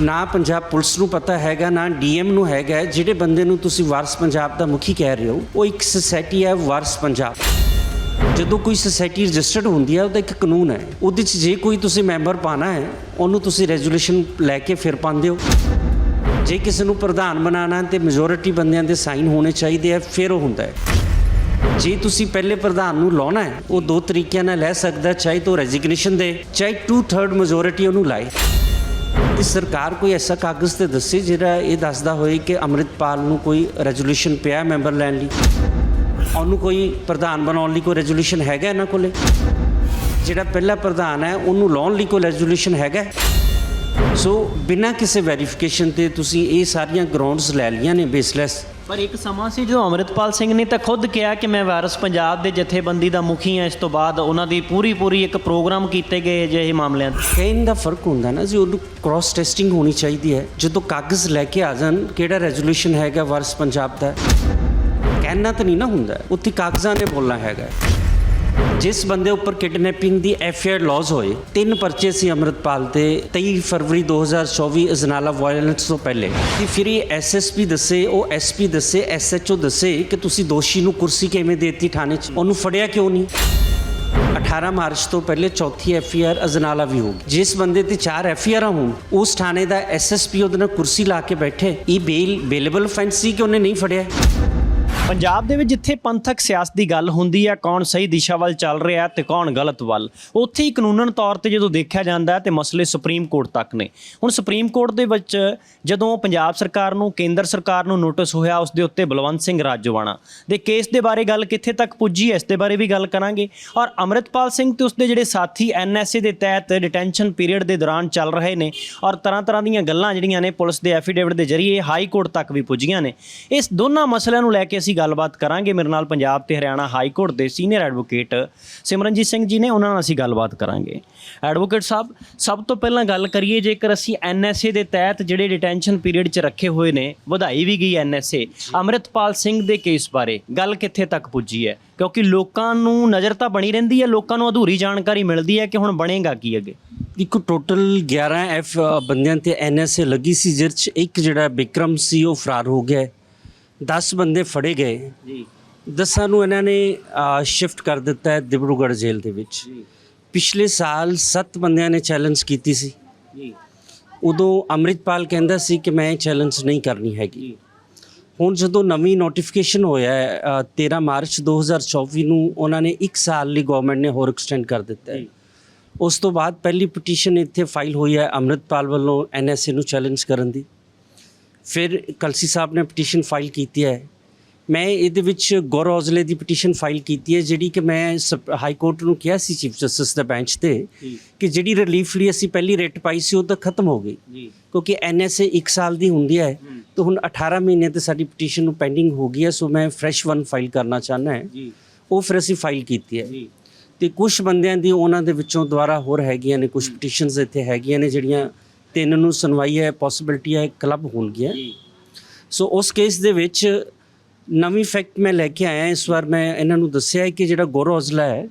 ਨਾ ਪੰਜਾਬ ਪੁਲਿਸ ਨੂੰ ਪਤਾ ਹੈਗਾ, ਨਾ ਡੀਐਮ ਨੂੰ ਹੈਗਾ, ਜਿਹੜੇ ਬੰਦੇ ਨੂੰ ਤੁਸੀਂ ਵਾਰਸ ਪੰਜਾਬ ਦਾ ਮੁਖੀ ਕਹਿ ਰਹੇ ਹੋ, ਉਹ ਇੱਕ ਸੁਸਾਇਟੀ ਹੈ ਵਾਰਸ ਪੰਜਾਬ। ਜਦੋਂ ਕੋਈ ਸੁਸਾਇਟੀ ਰਜਿਸਟਰਡ ਹੁੰਦੀ ਹੈ, ਉਹਦਾ ਇੱਕ ਕਾਨੂੰਨ ਹੈ। ਉਹਦੇ 'ਚ ਜੇ ਕੋਈ ਤੁਸੀਂ ਮੈਂਬਰ ਪਾਣਾ ਹੈ, ਉਹਨੂੰ ਤੁਸੀਂ ਰੈਜੂਲੇਸ਼ਨ ਲੈ ਕੇ ਫਿਰ ਪਾਉਂਦੇ ਹੋ। ਜੇ ਕਿਸੇ ਨੂੰ ਪ੍ਰਧਾਨ ਬਣਾਉਣਾ ਤੇ ਮੈਜੋਰਿਟੀ ਬੰਦਿਆਂ ਦੇ ਸਾਈਨ ਹੋਣੇ ਚਾਹੀਦੇ ਆ ਫਿਰ ਉਹ ਹੁੰਦਾ ਹੈ। ਜੇ ਤੁਸੀਂ ਪਹਿਲੇ ਪ੍ਰਧਾਨ ਨੂੰ ਲਾਉਣਾ ਹੈ, ਉਹ ਦੋ ਤਰੀਕਿਆਂ ਨਾਲ ਲੈ ਸਕਦਾ ਚਾਹੇ ਤਾਂ ਰੈਜ਼ਿਗਨੇਸ਼ਨ ਦੇ, ਚਾਹੇ 2/3 ਮੈਜੋਰਿਟੀ ਉਹਨੂੰ ਲਾਏ। ਤੇ ਸਰਕਾਰ ਕੋਈ ਐਸਾ ਕਾਗਜ਼ ਤੇ ਦੱਸੇ ਜਿਹੜਾ ਇਹ ਦੱਸਦਾ ਹੋਏ ਕਿ ਅੰਮ੍ਰਿਤਪਾਲ ਨੂੰ ਕੋਈ ਰੈਜ਼ੋਲੂਸ਼ਨ ਪਿਆ ਮੈਂਬਰ ਲੈਣ ਲਈ? ਉਹਨੂੰ ਕੋਈ ਪ੍ਰਧਾਨ ਬਣਾਉਣ ਲਈ ਕੋਈ ਰੈਜ਼ੋਲੂਸ਼ਨ ਹੈਗਾ ਇਹਨਾਂ ਕੋਲੇ? ਜਿਹੜਾ ਪਹਿਲਾ ਪ੍ਰਧਾਨ ਹੈ, ਉਹਨੂੰ ਲਾਉਣ ਲਈ ਕੋਈ ਰੈਜ਼ੋਲੂਸ਼ਨ ਹੈਗਾ? ਸੋ ਬਿਨਾਂ ਕਿਸੇ ਵੈਰੀਫਿਕੇਸ਼ਨ ਤੇ ਤੁਸੀਂ ਇਹ ਸਾਰੀਆਂ ਗਰਾਊਂਡਸ ਲੈ ਲਈਆਂ ਨੇ ਬੇਸਲੈਸ ਪਰ ਇੱਕ ਸਮਾਂ ਸੀ ਜਦੋਂ ਅਮਰਿਤਪਾਲ ਸਿੰਘ ਨੇ ਤਾਂ ਖੁਦ ਕਿਹਾ ਕਿ ਮੈਂ ਵਾਰਸ ਪੰਜਾਬ ਦੇ ਜਥੇਬੰਦੀ ਦਾ ਮੁਖੀ ਹਾਂ। ਇਸ ਤੋਂ ਬਾਅਦ ਉਹਨਾਂ ਦੀ ਪੂਰੀ ਪੂਰੀ ਇੱਕ ਪ੍ਰੋਗਰਾਮ ਕੀਤੇ ਗਏ ਜਿਹੇ ਮਾਮਲਿਆਂ 'ਤੇ। ਕਹਿਣ ਦਾ ਫ਼ਰਕ ਹੁੰਦਾ ਨਾ ਜੀ, ਉਹਨੂੰ ਕ੍ਰਾਸ ਟੈਸਟਿੰਗ ਹੋਣੀ ਚਾਹੀਦੀ ਹੈ। ਜਦੋਂ ਕਾਗਜ਼ ਲੈ ਕੇ ਆ ਜਾਣ, ਕਿਹੜਾ ਰੈਜ਼ੋਲੂਸ਼ਨ ਹੈਗਾ ਵਾਰਸ ਪੰਜਾਬ ਦਾ? ਕਹਿਣਾ ਤਾਂ ਨਹੀਂ ਨਾ ਹੁੰਦਾ। ਉੱਥੇ ਕਾਗਜ਼ਾਂ ਨੇ ਬੋਲਣਾ ਹੈਗਾ। ਜਿਸ ਬੰਦੇ ਉੱਪਰ ਕਿਡਨੈਪਿੰਗ ਦੀ ਐਫਆਈਆਰ ਲੌਜ ਹੋਏ, ਤਿੰਨ ਪਰਚੇ ਸੀ ਅੰਮ੍ਰਿਤਪਾਲ ਤੇ 23 ਫਰਵਰੀ 2024 ਅਜਨਾਲਾ ਵਾਇਲੈਂਸ ਤੋਂ ਪਹਿਲੇ। ਤੇ ਫਿਰ ਇਹ ਐਸਐਸਪੀ ਦੱਸੇ, ਉਹ ਐਸਪੀ ਦੱਸੇ ਐਸਐਚਓ ਦੱਸੇ ਕਿ ਤੁਸੀਂ ਦੋਸ਼ੀ ਨੂੰ ਕੁਰਸੀ ਕਿਵੇਂ ਦੇਤੀ ਥਾਣੇ 'ਚ? ਉਹਨੂੰ ਫੜਿਆ ਕਿਉਂ ਨਹੀਂ? 18 ਮਾਰਚ ਤੋਂ ਪਹਿਲੇ ਚੌਥੀ ਐਫਆਈਆਰ ਅਜਨਾਲਾ ਵੀ ਹੋਗੀ ਜਿਸ ਬੰਦੇ ਤੇ ਚਾਰ ਐਫਆਈਆਰਾਂ ਹੋਣ, ਉਸ ਥਾਣੇ ਦਾ ਐਸਐਸਪੀ ਉਹਦੇ ਨਾਲ ਕੁਰਸੀ ਲਾ ਕੇ ਬੈਠੇ, ਇਹ ਬੇਲ ਬੇਲੇਬਲ ਫੈਂਸ ਸੀ ਕਿ ਉਹਨੇ ਨਹੀਂ ਫੜਿਆ? ਪੰਜਾਬ ਦੇ ਵਿੱਚ ਜਿੱਥੇ ਪੰਥਕ ਸਿਆਸਤ ਦੀ ਗੱਲ ਹੁੰਦੀ ਹੈ, ਕੌਣ ਸਹੀ ਦਿਸ਼ਾ ਵੱਲ ਚੱਲ ਰਿਹਾ ਹੈ ਤੇ ਕੌਣ ਗਲਤ ਵੱਲ। ਉੱਥੇ ਹੀ ਕਾਨੂੰਨਨ ਤੌਰ ਤੇ ਜਦੋਂ ਦੇਖਿਆ ਜਾਂਦਾ ਹੈ ਤੇ ਮਸਲੇ ਸੁਪਰੀਮ ਕੋਰਟ ਤੱਕ ਨੇ। ਹੁਣ ਸੁਪਰੀਮ ਕੋਰਟ ਦੇ ਵਿੱਚ ਜਦੋਂ ਪੰਜਾਬ ਸਰਕਾਰ ਨੂੰ, ਕੇਂਦਰ ਸਰਕਾਰ ਨੂੰ ਨੋਟਿਸ ਹੋਇਆ, ਉਸ ਦੇ ਉੱਤੇ ਬਲਵੰਤ ਸਿੰਘ ਰਾਜੋਵਾਣਾ ਦੇ ਕੇਸ ਦੇ ਬਾਰੇ ਗੱਲ ਕਿੱਥੇ ਤੱਕ ਪੁੱਜੀ, ਇਸ ਦੇ ਬਾਰੇ ਵੀ ਗੱਲ ਕਰਾਂਗੇ। ਔਰ ਅਮਰਿਤਪਾਲ ਸਿੰਘ ਤੇ ਉਸਦੇ ਜਿਹੜੇ ਸਾਥੀ ਐਨਐਸਏ ਦੇ ਤਹਿਤ ਡਿਟੈਂਸ਼ਨ ਪੀਰੀਅਡ ਦੇ ਦੌਰਾਨ ਚੱਲ ਰਹੇ ਨੇ, ਔਰ ਤਰ੍ਹਾਂ ਤਰ੍ਹਾਂ ਦੀਆਂ ਗੱਲਾਂ ਜਿਹੜੀਆਂ ਨੇ ਪੁਲਿਸ ਦੇ ਐਫੀਡੇਵਿਟ ਦੇ ਜ਼ਰੀਏ ਹਾਈ ਕੋਰਟ ਤੱਕ ਵੀ ਪੁੱਜੀਆਂ ਨੇ। ਇਸ ਦੋਨਾਂ ਮਸਲਿਆਂ ਨੂੰ ਲੈ ਕੇ ਅਸੀਂ ਗੱਲਬਾਤ ਕਰਾਂਗੇ। ਮੇਰੇ ਨਾਲ ਪੰਜਾਬ ਤੇ ਹਰਿਆਣਾ ਹਾਈ ਕੋਰਟ ਦੇ ਸੀਨੀਅਰ ਐਡਵੋਕੇਟ ਸਿਮਰਨਜੀਤ ਸਿੰਘ ਜੀ ਨੇ, ਉਹਨਾਂ ਨਾਲ ਅਸੀਂ ਗੱਲਬਾਤ ਕਰਾਂਗੇ। ਐਡਵੋਕੇਟ ਸਾਹਿਬ, ਸਭ ਤੋਂ ਪਹਿਲਾਂ ਗੱਲ ਕਰੀਏ, ਜੇਕਰ ਅਸੀਂ ਐਨਐਸਏ ਦੇ ਤਹਿਤ ਜਿਹੜੇ ਡਿਟੈਂਸ਼ਨ ਪੀਰੀਅਡ 'ਚ ਰੱਖੇ ਹੋਏ ਨੇ, ਵਧਾਈ ਵੀ ਗਈ ਐਨਐਸਏ, ਅਮਰਿਤਪਾਲ ਸਿੰਘ ਦੇ ਕੇਸ ਬਾਰੇ ਗੱਲ ਕਿੱਥੇ ਤੱਕ ਪੁੱਜੀ ਹੈ? ਕਿਉਂਕਿ ਲੋਕਾਂ ਨੂੰ ਨਜ਼ਰ ਤਾਂ ਬਣੀ ਰਹਿੰਦੀ ਹੈ, ਲੋਕਾਂ ਨੂੰ ਅਧੂਰੀ ਜਾਣਕਾਰੀ ਮਿਲਦੀ ਹੈ ਕਿ ਹੁਣ ਬਣੇਗਾ ਕੀ ਅੱਗੇ। ਇੱਕ ਟੋਟਲ 11 ਐਫ ਬੰਦਿਆਂ ਤੇ ਐਨਐਸਏ ਲੱਗੀ ਸੀ, ਜਿਸ 'ਚ ਇੱਕ ਜਿਹੜਾ ਵਿਕਰਮ ਸੀ, ਉਹ ਫਰਾਰ ਹੋ ਗਿਆ 10 ਬੰਦੇ ਫੜੇ ਗਏ। ਜੀ। ਦਸਾਂ ਨੂੰ ਇਹਨਾਂ ਨੇ ਸ਼ਿਫਟ ਕਰ ਦਿੱਤਾ ਹੈ ਦਿਬਰੂਗੜ੍ਹ ਜੇਲ੍ਹ ਦੇ ਵਿੱਚ। ਪਿਛਲੇ ਸਾਲ 7 ਬੰਦਿਆਂ ਨੇ ਚੈਲੰਜ ਕੀਤੀ ਸੀ। ਜੀ। ਉਦੋਂ ਅੰਮ੍ਰਿਤਪਾਲ ਕਹਿੰਦਾ ਸੀ ਕਿ ਮੈਂ ਚੈਲੰਜ ਨਹੀਂ ਕਰਨੀ ਹੈਗੀ। ਹੁਣ ਜਦੋਂ ਨਵੀਂ ਨੋਟੀਫਿਕੇਸ਼ਨ ਹੋਇਆ ਹੈ, ਅ, 13 ਮਾਰਚ 2024 ਨੂੰ ਉਹਨਾਂ ਨੇ 1 ਸਾਲ ਲਈ ਗਵਰਨਮੈਂਟ ਨੇ ਹੋਰ ਐਕਸਟੈਂਡ ਕਰ ਦਿੱਤਾ ਹੈ। ਉਸ ਤੋਂ ਬਾਅਦ ਪਹਿਲੀ ਪਟੀਸ਼ਨ ਇੱਥੇ ਫਾਈਲ ਹੋਈ ਹੈ ਅੰਮ੍ਰਿਤਪਾਲ ਵੱਲੋਂ ਐਨਐਸਏ ਨੂੰ ਚੈਲੰਜ ਕਰਨ ਦੀ। ਫਿਰ ਕਲਸੀ ਸਾਹਿਬ ਨੇ ਪਟੀਸ਼ਨ ਫਾਈਲ ਕੀਤੀ ਹੈ। ਮੈਂ ਇਹਦੇ ਵਿੱਚ ਗੌਰਵ ਔਜਲੇ ਦੀ ਪਟੀਸ਼ਨ ਫਾਈਲ ਕੀਤੀ ਹੈ ਜਿਹੜੀ ਕਿ ਮੈਂ ਹਾਈ ਕੋਰਟ ਨੂੰ ਕਿਹਾ ਸੀ ਚੀਫ ਜਸਟਿਸ ਦੇ ਬੈਂਚ ਤੇ ਕਿ ਜਿਹੜੀ ਰਿਲੀਫ ਲਈ ਅਸੀਂ ਪਹਿਲੀ ਰੇਟ ਪਾਈ ਸੀ ਉਹ ਤਾਂ ਖਤਮ ਹੋ ਗਈ। ਕਿਉਂਕਿ ਐਨਐਸਏ 1 ਸਾਲ ਦੀ ਹੁੰਦੀ ਹੈ ਤਾਂ ਹੁਣ 18 ਮਹੀਨੇ ਤੇ ਸਾਡੀ ਪਟੀਸ਼ਨ ਨੂੰ ਪੈਂਡਿੰਗ ਹੋ ਗਈ ਹੈ ਸੋ ਮੈਂ ਫਰੈਸ਼ ਵਨ ਫਾਈਲ ਕਰਨਾ ਚਾਹੁੰਦਾ ਹੈ। ਉਹ ਫਿਰ ਅਸੀਂ ਫਾਈਲ ਕੀਤੀ ਹੈ। ਤੇ ਕੁਝ ਬੰਦਿਆਂ ਦੀ ਉਹਨਾਂ ਦੇ ਵਿੱਚੋਂ ਦੁਆਰਾ ਹੋਰ ਹੈਗੀਆਂ ਨੇ ਕੁਝ ਪਟੀਸ਼ਨਸ ਇੱਥੇ ਹੈਗੀਆਂ ਨੇ ਜਿਹੜੀਆਂ ਤਿੰਨ ਨੂੰ ਸੁਣਵਾਈ ਹੈ ਪੋਸਿਬਿਲਿਟੀ ਹੈ ਕਲੱਬ ਹੋਣਗੀਆਂ ਸੋ ਉਸ ਕੇਸ ਦੇ ਵਿੱਚ ਨਵੀਂ ਫੈਕਟ ਮੈਂ ਲੈ ਕੇ ਆਇਆ, ਇਸ ਵਾਰ ਮੈਂ ਇਹਨਾਂ ਨੂੰ ਦੱਸਿਆ ਹੈ ਕਿ ਜਿਹੜਾ ਗੌਰਵ ਔਜਲਾ ਹੈ,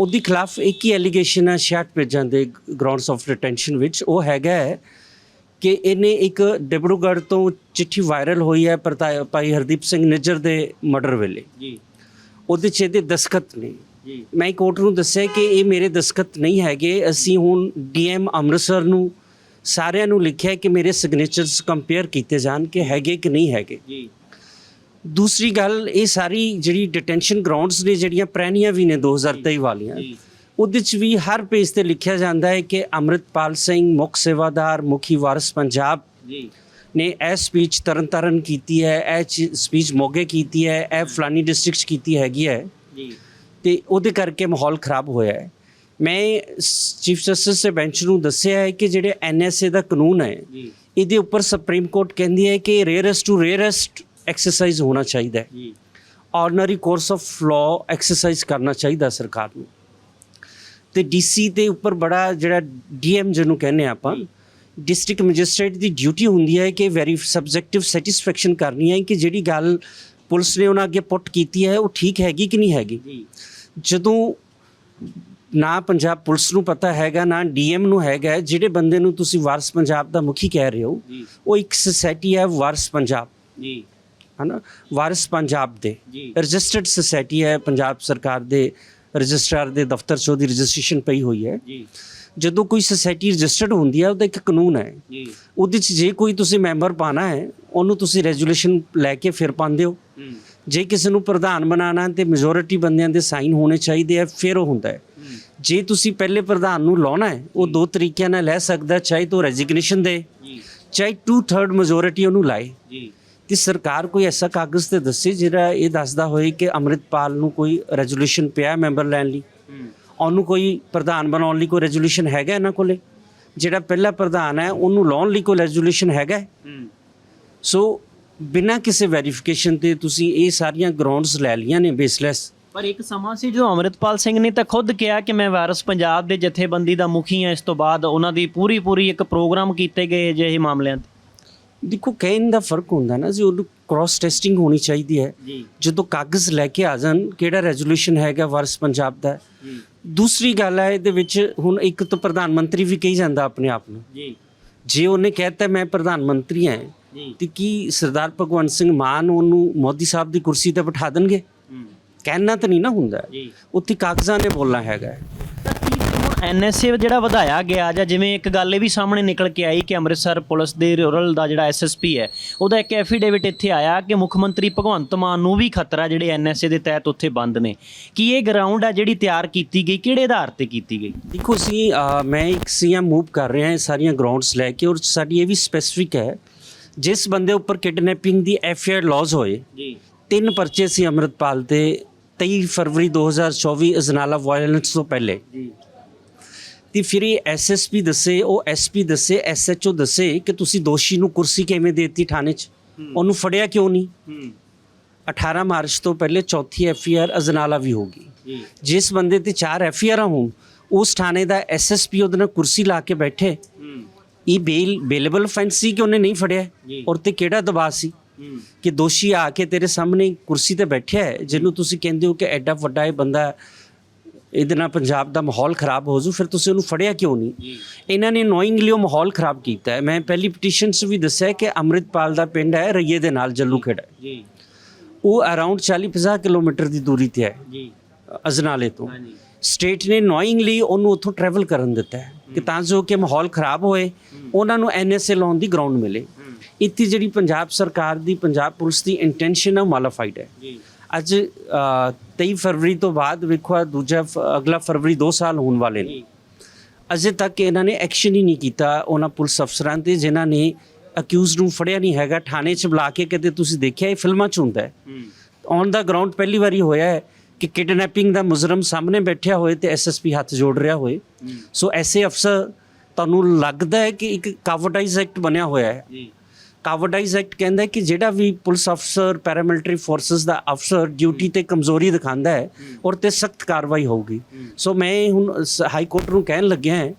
ਉਹਦੇ ਖਿਲਾਫ ਇੱਕ ਹੀ ਐਲੀਗੇਸ਼ਨ ਹੈ 66 ਪੇਜਾਂ ਦੇ ਗਰਾਊਂਡਸ ਆਫ ਡਿਟੈਂਸ਼ਨ ਵਿੱਚ। ਉਹ ਹੈਗਾ ਹੈ ਕਿ ਇਹਨੇ ਇੱਕ ਡਿਬਰੂਗੜ੍ਹ ਤੋਂ ਚਿੱਠੀ ਵਾਇਰਲ ਹੋਈ ਹੈ ਪ੍ਰਤਾ- ਭਾਈ ਹਰਦੀਪ ਸਿੰਘ ਨਿੱਜਰ ਦੇ ਮਰਡਰ ਵੇਲੇ। ਜੀ ਉਹਦੇ 'ਚ ਇਹਦੇ ਦਸਖਤ ਨੇ। ਮੈਂ ਕੋਰਟ ਨੂੰ ਦੱਸਿਆ ਕਿ ਇਹ ਮੇਰੇ ਦਸਖਤ ਨਹੀਂ ਹੈਗੇ, ਅਸੀਂ ਹੁਣ ਡੀਐਮ ਅੰਮ੍ਰਿਤਸਰ ਨੂੰ ਸਾਰਿਆਂ ਨੂੰ ਲਿਖਿਆ ਕਿ ਮੇਰੇ ਸਿਗਨੇਚਰਸ ਕੰਪੇਅਰ ਕੀਤੇ ਜਾਣ ਕਿ ਹੈਗੇ ਕਿ ਨਹੀਂ ਹੈਗੇ। ਜੀ। ਦੂਸਰੀ ਗੱਲ ਇਹ ਸਾਰੀ ਜਿਹੜੀ ਡਿਟੈਂਸ਼ਨ ਗਰਾਊਂਡਸ ਨੇ ਜਿਹੜੀਆਂ ਪੁਰਾਣੀਆਂ ਵੀ ਨੇ 2023 ਵਾਲੀਆਂ ਉਹਦੇ 'ਚ ਵੀ ਹਰ ਪੇਜ ਤੇ ਲਿਖਿਆ ਜਾਂਦਾ ਹੈ ਕਿ ਅੰਮ੍ਰਿਤਪਾਲ ਸਿੰਘ ਮੁੱਖ ਸੇਵਾਦਾਰ ਮੁਖੀ ਵਾਰਸ ਪੰਜਾਬ ਜੀ। ਨੇ ਇਹ ਸਪੀਚ ਤਰਨਤਾਰਨ ਕੀਤੀ ਹੈ ਇਹ ਸਪੀਚ ਮੋਗੇ ਕੀਤੀ ਹੈ ਇਹ ਫਲਾਨੀ ਡਿਸਟ੍ਰਿਕਟ ਕੀਤੀ ਹੈਗੀ ਹੈ। ਜੀ। ਤੇ ਉਹਦੇ ਕਰਕੇ ਮਾਹੌਲ ਖਰਾਬ ਹੋਇਆ ਹੈ। ਮੈਂ ਚੀਫ ਜਸਟਿਸ ਦੇ ਬੈਂਚ ਨੂੰ ਦੱਸਿਆ ਹੈ ਕਿ ਜਿਹੜੇ ਐਨਐਸਏ ਦਾ ਕਾਨੂੰਨ ਹੈ ਜੀ। ਇਹਦੇ ਉੱਪਰ ਸੁਪਰੀਮ ਕੋਰਟ ਕਹਿੰਦੀ ਹੈ ਕਿ ਰੇਅਰੈਸਟ ਟੂ ਰੇਅਰੈਸਟ ਐਕਸਰਸਾਈਜ਼ ਹੋਣਾ ਚਾਹੀਦਾ ਹੈ। ਜੀ। Ordinary course of law exercise ਕਰਨਾ ਚਾਹੀਦਾ ਸਰਕਾਰ ਨੂੰ। ਤੇ ਡੀਸੀ ਦੇ ਉੱਪਰ ਬੜਾ ਜਿਹੜਾ ਡੀਐਮ ਜਿਹਨੂੰ ਕਹਿੰਦੇ ਆਪਾਂ ਡਿਸਟ੍ਰਿਕਟ ਮੈਜਿਸਟ੍ਰੇਟ ਦੀ ਡਿਊਟੀ ਹੁੰਦੀ ਹੈ ਕਿ ਵੈਰੀ ਸਬਜੈਕਟਿਵ ਸੈਟੀਸਫੈਕਸ਼ਨ ਕਰਨੀ ਹੈ ਕਿ ਜਿਹੜੀ ਗੱਲ ਪੁਲਿਸ ਨੇ ਉਹਨਾਂ ਅੱਗੇ ਪੁੱਟ ਕੀਤੀ ਹੈ ਉਹ ਠੀਕ ਹੈਗੀ ਕਿ ਨਹੀਂ ਹੈਗੀ। ਜੀ। ਜਦੋਂ ਨਾ ਪੰਜਾਬ ਪੁਲਿਸ ਨੂੰ ਪਤਾ ਹੈਗਾ ਨਾ ਡੀਐਮ ਨੂੰ ਹੈਗਾ। ਜਿਹੜੇ ਬੰਦੇ ਨੂੰ ਤੁਸੀਂ ਵਾਰਸ ਪੰਜਾਬ ਦਾ ਮੁਖੀ ਕਹਿ ਰਹੇ ਹੋ ਉਹ ਇੱਕ ਸੁਸਾਇਟੀ ਹੈ ਵਾਰਸ ਪੰਜਾਬ। ਜੀ। ਹਨਾ? ਵਾਰਸ ਪੰਜਾਬ ਦੇ। ਰਜਿਸਟਰਡ ਸੁਸਾਇਟੀ ਹੈ ਪੰਜਾਬ ਸਰਕਾਰ ਦੇ ਰਜਿਸਟਰਾਰ ਦੇ ਦਫ਼ਤਰ 'ਚ ਉਹਦੀ ਰਜਿਸਟ੍ਰੇਸ਼ਨ ਪਈ ਹੋਈ ਹੈ। ਜੀ। ਜਦੋਂ ਕੋਈ ਸੁਸਾਇਟੀ ਰਜਿਸਟਰਡ ਹੁੰਦੀ ਹੈ ਉਹਦਾ ਇੱਕ ਕਾਨੂੰਨ ਹੈ। ਜੀ। ਉਹਦੇ 'ਚ ਜੇ ਕੋਈ ਤੁਸੀਂ ਮੈਂਬਰ ਪਾਣਾ ਹੈ ਉਹਨੂੰ ਤੁਸੀਂ ਰੈਜੂਲੇਸ਼ਨ ਲੈ ਕੇ ਫਿਰ ਪਾਉਂਦੇ ਹੋ। ਜੇ ਕਿਸੇ ਨੂੰ ਪ੍ਰਧਾਨ ਬਣਾਉਣਾ ਤੇ ਮੈਜੋਰਿਟੀ ਬੰਦਿਆਂ ਦੇ ਸਾਈਨ ਹੋਣੇ ਚਾਹੀਦੇ ਆ ਫਿਰ ਉਹ ਹੁੰਦਾ ਹੂੰ। ਜੇ ਤੁਸੀਂ ਪਹਿਲੇ ਪ੍ਰਧਾਨ ਨੂੰ ਲਾਉਣਾ ਹੈ ਉਹ ਦੋ ਤਰੀਕਿਆਂ ਨਾਲ ਲੈ ਸਕਦਾ ਚਾਹੇ ਤਾਂ ਰੈਜ਼ਿਗਨੇਸ਼ਨ ਦੇ ਚਾਹੇ 2/3 ਮੈਜੋਰਿਟੀ ਉਹਨੂੰ ਲਾਏ। ਜੀ। ਤੇ ਸਰਕਾਰ ਕੋਈ ਐਸਾ ਕਾਗਜ਼ ਤੇ ਦੱਸੇ ਜਿਹੜਾ ਇਹ ਦੱਸਦਾ ਹੋਏ ਕਿ ਅੰਮ੍ਰਿਤਪਾਲ ਨੂੰ ਕੋਈ ਰੈਜ਼ੋਲੂਸ਼ਨ ਪਿਆ ਮੈਂਬਰ ਲੈਣ ਲਈ? ਉਹਨੂੰ ਕੋਈ ਪ੍ਰਧਾਨ ਬਣਾਉਣ ਲਈ ਕੋਈ ਰੈਜ਼ੋਲੂਸ਼ਨ ਹੈਗਾ ਇਹਨਾਂ ਕੋਲੇ? ਜਿਹੜਾ ਪਹਿਲਾ ਪ੍ਰਧਾਨ ਹੈ ਉਹਨੂੰ ਲਾਉਣ ਲਈ ਕੋਈ ਰੈਜ਼ੋਲੂਸ਼ਨ ਹੈਗਾ ਸੋ ਬਿਨਾਂ ਕਿਸੇ ਵੈਰੀਫਿਕੇਸ਼ਨ ਤੇ ਤੁਸੀਂ ਇਹ ਸਾਰੀਆਂ ਗਰਾਊਂਡਸ ਲੈ ਲੀਆਂ ਨੇ ਬੇਸਲੈਸ ਪਰ ਇੱਕ ਸਮਾਂ ਸੀ ਜਦੋਂ ਅਮਰਿਤਪਾਲ ਸਿੰਘ ਨੇ ਤਾਂ ਖੁਦ ਕਿਹਾ ਕਿ ਮੈਂ ਵਾਇਰਸ ਪੰਜਾਬ ਦੇ ਜਥੇਬੰਦੀ ਦਾ ਮੁਖੀ ਹਾਂ। ਇਸ ਤੋਂ ਬਾਅਦ ਉਹਨਾਂ ਦੀ ਪੂਰੀ ਪੂਰੀ ਇੱਕ ਪ੍ਰੋਗਰਾਮ ਕੀਤੇ ਗਏ ਅਜਿਹੇ ਮਾਮਲਿਆਂ ਤੇ। ਦੇਖੋ ਕਹਿਣ ਦਾ ਫ਼ਰਕ ਹੁੰਦਾ ਨਾ ਜੀ ਉਹਨੂੰ ਕ੍ਰਾਸ ਟੈਸਟਿੰਗ ਹੋਣੀ ਚਾਹੀਦੀ ਹੈ। ਜੀ। ਜਦੋਂ ਕਾਗਜ਼ ਲੈ ਕੇ ਆ ਜਾਣ ਕਿਹੜਾ ਰੈਜ਼ੋਲੂਸ਼ਨ ਹੈਗਾ ਵਰਸ ਪੰਜਾਬ ਦਾ? ਜੀ। ਦੂਸਰੀ ਗੱਲ ਹੈ ਇਹਦੇ ਵਿੱਚ ਹੁਣ ਇੱਕ ਤਾਂ ਪ੍ਰਧਾਨ ਮੰਤਰੀ ਵੀ ਕਹੀ ਜਾਂਦਾ ਆਪਣੇ ਆਪ ਨੂੰ। ਜੀ। ਜੇ ਉਹਨੇ ਕਹਿਤਾ ਮੈਂ ਪ੍ਰਧਾਨ ਮੰਤਰੀ ਹਾਂ ਜੀ। ਤੇ ਕੀ ਸਰਦਾਰ ਭਗਵੰਤ ਸਿੰਘ ਮਾਨ ਉਹਨੂੰ ਮੋਦੀ ਸਾਹਿਬ ਦੀ ਕੁਰਸੀ ਤੇ ਬਿਠਾ ਦੇਣਗੇ? ਕਹਿਣਾ ਤਾਂ ਨਹੀਂ ਨਾ ਹੁੰਦਾ। ਜੀ। ਉੱਥੇ ਕਾਗਜ਼ਾਂ ਨੇ ਬੋਲਣਾ ਹੈਗਾ। ਐਨਐਸਏ ਜਿਹੜਾ ਵਧਾਇਆ ਗਿਆ ਜਾਂ ਜਿਵੇਂ ਇੱਕ ਗੱਲ ਇਹ ਵੀ ਸਾਹਮਣੇ ਨਿਕਲ ਕੇ ਆਈ ਕਿ ਅੰਮ੍ਰਿਤਸਰ ਪੁਲਿਸ ਦੇ ਰੂਰਲ ਦਾ ਜਿਹੜਾ ਐਸਐਸਪੀ ਹੈ ਉਹਦਾ ਇੱਕ ਐਫੀਡੇਵਿਟ ਇੱਥੇ ਆਇਆ ਕਿ ਮੁੱਖ ਮੰਤਰੀ ਭਗਵੰਤ ਮਾਨ ਨੂੰ ਵੀ ਖਤਰਾ ਜਿਹੜੇ ਐਨਐਸਏ ਦੇ ਤਹਿਤ ਉੱਥੇ ਬੰਦ ਨੇ। ਕੀ ਇਹ ਗਰਾਊਂਡ ਹੈ ਜਿਹੜੀ ਤਿਆਰ ਕੀਤੀ ਗਈ? ਕਿਹੜੇ ਆਧਾਰ ਤੇ ਕੀਤੀ ਗਈ? ਦੇਖੋ ਅਹ, ਮੈਂ ਇੱਕ ਸੀਐਮ ਮੂਵ ਕਰ ਰਿਹਾ ਹਾਂ ਇਹ ਸਾਰੀਆਂ ਗਰਾਊਂਡਸ ਲੈ ਕੇ ਔਰ ਸਾਡੀ ਇਹ ਵੀ ਸਪੈਸੀਫਿਕ ਹੈ ਜਿਸ ਬੰਦੇ ਉੱਪਰ ਕਿਡਨੈਪਿੰਗ ਦੀ ਐਫਆਈਆਰ ਲੌਜ਼ ਹੋਏ ਜੀ। ਤਿੰਨ ਪਰਚੇ ਸੀ ਅੰਮ੍ਰਿਤਪਾਲ ਤੇ 23 ਫਰਵਰੀ 2024 ਅਜਨਾਲਾ ਵਾਇਲੈਂਸ ਤੋਂ ਪਹਿਲੇ। ਜੀ। ਤੇ ਫਿਰ ਇਹ ਐਸਐਸਪੀ ਦੱਸੇ ਉਹ ਐਸਪੀ ਦੱਸੇ ਐਸਐਚਓ ਦੱਸੇ ਕਿ ਤੁਸੀਂ ਦੋਸ਼ੀ ਨੂੰ ਕੁਰਸੀ ਕਿਵੇਂ ਦੇਤੀ ਥਾਣੇ 'ਚ? ਉਹਨੂੰ ਫੜਿਆ ਕਿਉਂ ਨਹੀਂ? ਹੂੰ। 18 ਮਾਰਚ ਤੋਂ ਪਹਿਲੇ ਚੌਥੀ ਐਫਆਈਆਰ ਅਜਨਾਲਾ ਵੀ ਹੋਗੀ ਜਿਸ ਬੰਦੇ ਤੇ ਚਾਰ ਐਫਆਈਆਰਾਂ ਹੋਣ ਉਸ ਥਾਣੇ ਦਾ ਐਸਐਸਪੀ ਉਹਦੇ ਨਾਲ ਕੁਰਸੀ ਲਾ ਕੇ ਬੈਠੇ। ਇਹ ਬੇਲ ਬੇਲੇਬਲ ਫੈਂਸ ਕਿ ਉਹਨੇ ਨਹੀਂ ਫੜਿਆ। ਔਰ ਤੇ ਕਿਹੜਾ ਦਬਾਅ ਸੀ? ਕਿ ਦੋਸ਼ੀ ਆ ਕੇ ਤੇਰੇ ਸਾਹਮਣੇ ਕੁਰਸੀ ਤੇ ਬੈਠਿਆ ਹੈ ਜਿਹਨੂੰ ਤੁਸੀਂ ਕਹਿੰਦੇ ਹੋ ਕਿ ਐਡਾ ਵੱਡਾ ਇਹ ਬੰਦਾ ਹੈ, ਇਹਦੇ ਨਾਲ ਪੰਜਾਬ ਦਾ ਮਾਹੌਲ ਖਰਾਬ ਹੋ ਜੂ ਫਿਰ ਤੁਸੀਂ ਉਹਨੂੰ ਫੜਿਆ ਕਿਉਂ ਨਹੀਂ? ਇਹਨਾਂ ਨੇ ਨੋਇੰਗਲੀ ਉਹ ਮਾਹੌਲ ਖਰਾਬ ਕੀਤਾ ਹੈ। ਮੈਂ ਪਹਿਲੀ ਪਟੀਸ਼ਨ 'ਚ ਵੀ ਦੱਸਿਆ ਕਿ ਅੰਮ੍ਰਿਤਪਾਲ ਦਾ ਪਿੰਡ ਹੈ ਰਈਏ ਦੇ ਨਾਲ ਜੱਲੂ ਖੇੜਾ ਜੀ। ਉਹ ਅਰਾਊਂਡ 40-50 ਕਿਲੋਮੀਟਰ ਦੀ ਦੂਰੀ ਤੇ ਹੈ ਜੀ। ਅਜਨਾਲੇ ਤੋਂ। ਹਾਂਜੀ। ਸਟੇਟ ਨੇ ਨੋਇੰਗਲੀ ਉਹਨੂੰ ਉੱਥੋਂ ਟਰੈਵਲ ਕਰਨ ਦਿੱਤਾ ਹੈ ਕਿ ਤਾਂ ਜੋ ਕਿ ਮਾਹੌਲ ਖਰਾਬ ਹੋਏ ਉਹਨਾਂ ਨੂੰ ਐਨਐਸਏ ਲਾਉਣ ਦੀ ਗਰਾਊਂਡ ਮਿਲੇ। ਇੱਥੇ ਜਿਹੜੀ ਪੰਜਾਬ ਸਰਕਾਰ ਦੀ ਪੰਜਾਬ ਪੁਲਿਸ ਦੀ ਇੰਟੈਂਸ਼ਨ ਹੈ ਮਾਲੀਫਾਈਡ ਹੈ। ਜੀ। ਅੱਜ ਅ, 23 ਫਰਵਰੀ ਤੋਂ ਬਾਅਦ ਵੇਖੋ ਦੂਜਾ ਅਗਲਾ ਫਰਵਰੀ 2 ਸਾਲ ਹੋਣ ਵਾਲੇ ਨੇ। ਅਜੇ ਤੱਕ ਇਹਨਾਂ ਨੇ ਐਕਸ਼ਨ ਹੀ ਨਹੀਂ ਕੀਤਾ ਉਹਨਾਂ ਪੁਲਿਸ ਅਫਸਰਾਂ ਤੇ ਜਿਨ੍ਹਾਂ ਨੇ ਅਕਿਊਜ਼ ਨੂੰ ਫੜਿਆ ਨਹੀਂ ਹੈਗਾ। ਥਾਣੇ 'ਚ ਬੁਲਾ ਕੇ ਕਦੇ ਤੁਸੀਂ ਦੇਖਿਆ ਇਹ ਫਿਲਮਾਂ 'ਚ ਹੁੰਦਾ ਹੈ। ਔਨ ਦਾ ਗਰਾਊਂਡ ਪਹਿਲੀ ਵਾਰੀ ਹੋਇਆ ਹੈ ਕਿ ਕਿਡਨੈਪਿੰਗ ਦਾ ਮੁਜਰਮ ਸਾਹਮਣੇ ਬੈਠਿਆ ਹੋਏ ਤੇ ਐਸਐਸਪੀ ਹੱਥ ਜੋੜ ਰਿਹਾ ਹੋਏ। ਸੋ ਐਸੇ ਅਫਸਰ ਤੁਹਾਨੂੰ ਲੱਗਦਾ ਹੈ ਕਿ ਇੱਕ ਕਾਵਰਟਾਈਜ਼ ਐਕਟ ਬਣਿਆ ਹੋਇਆ ਹੈ। ਜੀ ਕਾਵਰਟਾਈਜ਼ ਐਕਟ ਕਹਿੰਦਾ ਹੈ ਕਿ ਜਿਹੜਾ ਵੀ ਪੁਲਿਸ ਅਫਸਰ ਪੈਰਾਮਿਲਟਰੀ ਫੋਰਸਸ ਦਾ ਅਫਸਰ ਡਿਊਟੀ ਤੇ ਕਮਜ਼ੋਰੀ ਦਿਖਾਉਂਦਾ ਹੈ ਔਰ ਤੇ ਸਖਤ ਕਾਰਵਾਈ ਹੋਊਗੀ। ਸੋ ਮੈਂ ਹੁਣ ਹਾਈ ਕੋਰਟ ਨੂੰ ਕਹਿਣ ਲੱਗਿਆ ਹਾਂ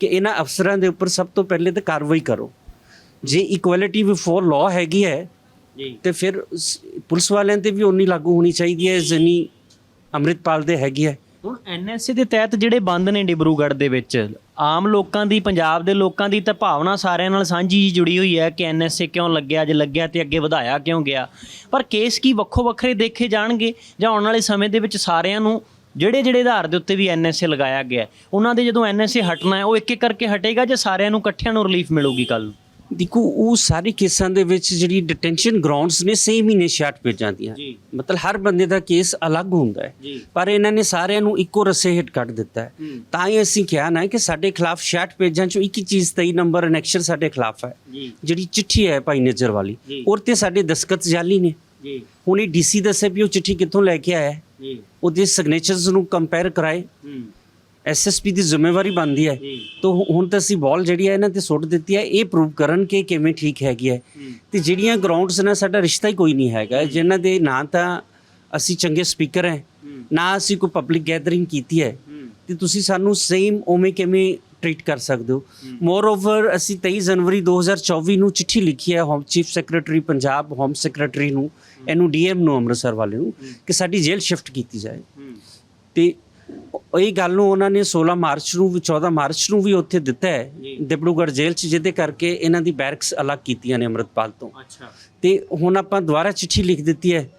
ਕਿ ਇਹਨਾਂ ਅਫਸਰਾਂ ਦੇ ਉੱਪਰ ਸਭ ਤੋਂ ਪਹਿਲੇ ਤਾਂ ਕਾਰਵਾਈ ਕਰੋ। ਜੇ ਇਕੁਐਲਿਟੀ ਬਿਫੋਰ ਲਾਅ ਹੈਗੀ ਹੈ ਤੇ ਫਿਰ ਪੁਲਿਸ ਵਾਲਿਆਂ ਤੇ ਵੀ ਉਨੀ ਲਾਗੂ ਹੋਣੀ ਚਾਹੀਦੀ ਹੈ ਜਿੰਨੀ ਅੰਮ੍ਰਿਤਪਾਲ ਦੇ ਹੈਗੀ ਹੈ। ਹੁਣ ਐਨਐਸਏ ਦੇ ਤਹਿਤ ਜਿਹੜੇ ਬੰਦ ਨੇ ਡਿਬਰੂਗੜ੍ਹ ਦੇ ਵਿੱਚ, ਆਮ ਲੋਕਾਂ ਦੀ, ਪੰਜਾਬ ਦੇ ਲੋਕਾਂ ਦੀ ਤਾਂ ਭਾਵਨਾ ਸਾਰਿਆਂ ਨਾਲ ਸਾਂਝੀ ਜੁੜੀ ਹੋਈ ਹੈ ਕਿ ਐਨਐਸਏ ਕਿਉਂ ਲੱਗਿਆ ਜੇ ਲੱਗਿਆ ਤੇ ਅੱਗੇ ਵਧਾਇਆ ਕਿਉਂ ਗਿਆ। ਪਰ ਕੇਸ ਕੀ ਵੱਖੋ ਵੱਖਰੇ ਦੇਖੇ ਜਾਣਗੇ ਜਾਂ ਆਉਣ ਵਾਲੇ ਸਮੇਂ ਦੇ ਵਿੱਚ ਸਾਰਿਆਂ ਨੂੰ ਜਿਹੜੇ ਜਿਹੜੇ ਆਧਾਰ ਦੇ ਉੱਤੇ ਵੀ ਐਨਐਸਏ ਲਗਾਇਆ ਗਿਆ ਉਹਨਾਂ ਦੇ ਜਦੋਂ ਐਨਐਸਏ ਹਟਣਾ ਹੈ, ਉਹ ਇੱਕ ਇੱਕ ਕਰਕੇ ਹਟੇਗਾ ਜਾਂ ਸਾਰਿਆਂ ਨੂੰ ਇਕੱਠਿਆਂ ਨੂੰ ਰਿਲੀਫ ਮਿਲੂਗੀ ਕੱਲ ਦੇਖੋ ਉਹ ਸਾਰੇ ਕੇਸਾਂ ਦੇ ਵਿੱਚ ਜਿਹੜੀ ਡਿਟੈਂਸ਼ਨ ਗਰਾਊਂਡਸ ਨੇ ਸੇਮ ਹੀ ਨੇ ਸ਼ਾਟ ਪੇ ਜਾਂਦੀਆਂ ਜੀ। ਮਤਲਬ ਹਰ ਬੰਦੇ ਦਾ ਕੇਸ ਅਲੱਗ ਹੁੰਦਾ ਹੈ। ਪਰ ਇਹਨਾਂ ਨੇ ਸਾਰਿਆਂ ਨੂੰ ਇੱਕੋ ਰਸੇ ਹੇਠ ਕੱਢ ਦਿੱਤਾ ਹੈ। ਤਾਂ ਹੀ ਅਸੀਂ ਕਿਹਾ ਨਾ ਕਿ ਸਾਡੇ ਖਿਲਾਫ 66 ਪੇਜਾਂ ਚੋਂ ਇੱਕ ਹੀ ਚੀਜ਼ 23 ਨੰਬਰ ਐਨੈਕਸ਼ਨ ਸਾਡੇ ਖਿਲਾਫ ਹੈ। ਜਿਹੜੀ ਚਿੱਠੀ ਹੈ ਭਾਈ ਨੇਜਰ ਵਾਲੀ। ਔਰ ਤੇ ਸਾਡੇ ਦਸਖਤ ਜਾਲੀ ਨੇ। ਜੀ। ਹੁਣ ਇਹ ਡੀਸੀ ਦੱਸੇ ਵੀ ਉਹ ਚਿੱਠੀ ਕਿੱਥੋਂ ਲੈ ਕੇ ਆਇਆ ਹੈ। ਜੀ। ਉਹਦੇ ਸਿਗਨੇਚਰਸ ਨੂੰ ਕੰਪੇਅਰ ਕਰਾਏ। ਐਸਐਸਪੀ ਦੀ ਜ਼ਿੰਮੇਵਾਰੀ ਬਣਦੀ ਹੈ। ਤੋ ਹੁਣ ਤਾਂ ਅਸੀਂ ਬਾਲ ਜਿਹੜੀ ਹੈ ਇਹਨਾਂ ਤੇ ਸੁੱਟ ਦਿੱਤੀ ਹੈ ਇਹ ਪ੍ਰੂਵ ਕਰਨ ਕਿ ਕਿਵੇਂ ਠੀਕ ਹੈਗੀ ਹੈ। ਤੇ ਜਿਹੜੀਆਂ ਗਰਾਊਂਡਸ ਨਾਲ ਸਾਡਾ ਰਿਸ਼ਤਾ ਹੀ ਕੋਈ ਨਹੀਂ ਹੈਗਾ। ਜਿਨ੍ਹਾਂ ਦੇ ਨਾਂ ਤਾਂ ਅਸੀਂ ਚੰਗੇ ਸਪੀਕਰ ਹੈ ਨਾ ਅਸੀਂ ਕੋਈ ਪਬਲਿਕ ਗੈਦਰਿੰਗ ਕੀਤੀ ਹੈ। ਤੇ ਤੁਸੀਂ ਸਾਨੂੰ ਸੇਮ ਉਵੇਂ ਕਿਵੇਂ ਟ੍ਰੀਟ ਕਰ ਸਕਦੇ ਹੋ? ਮੋਰ ਓਵਰ ਅਸੀਂ 23 ਜਨਵਰੀ 2024 ਨੂੰ ਚਿੱਠੀ ਲਿਖੀ ਹੈ home chief secretary Punjab home secretary ਨੂੰ ਇਹਨੂੰ ਡੀਐਮ ਨੂੰ ਅੰਮ੍ਰਿਤਸਰ ਵਾਲੇ ਨੂੰ ਕਿ ਸਾਡੀ ਜੇਲ੍ਹ ਸ਼ਿਫਟ ਕੀਤੀ ਜਾਏ। ਤੇ ਇਹ ਗੱਲ ਨੂੰ ਉਹਨਾਂ ਨੇ 16 ਮਾਰਚ ਨੂੰ ਵੀ 14 ਮਾਰਚ ਨੂੰ ਵੀ ਉੱਥੇ ਦਿੱਤਾ ਹੈ। ਦਿਬੜੂਗੜ੍ਹ ਜੇਲ੍ਹ 'ਚ ਜਿਹਦੇ ਕਰਕੇ ਇਹਨਾਂ ਦੀ ਬੈਰਕਸ ਅਲੱਗ ਕੀਤੀਆਂ ਨੇ ਅੰਮ੍ਰਿਤਪਾਲ ਤੋਂ। ਅੱਛਾ। ਤੇ ਹੁਣ ਆਪਾਂ ਦੁਬਾਰਾ ਚਿੱਠੀ ਲਿਖ ਦਿੱਤੀ ਹੈ।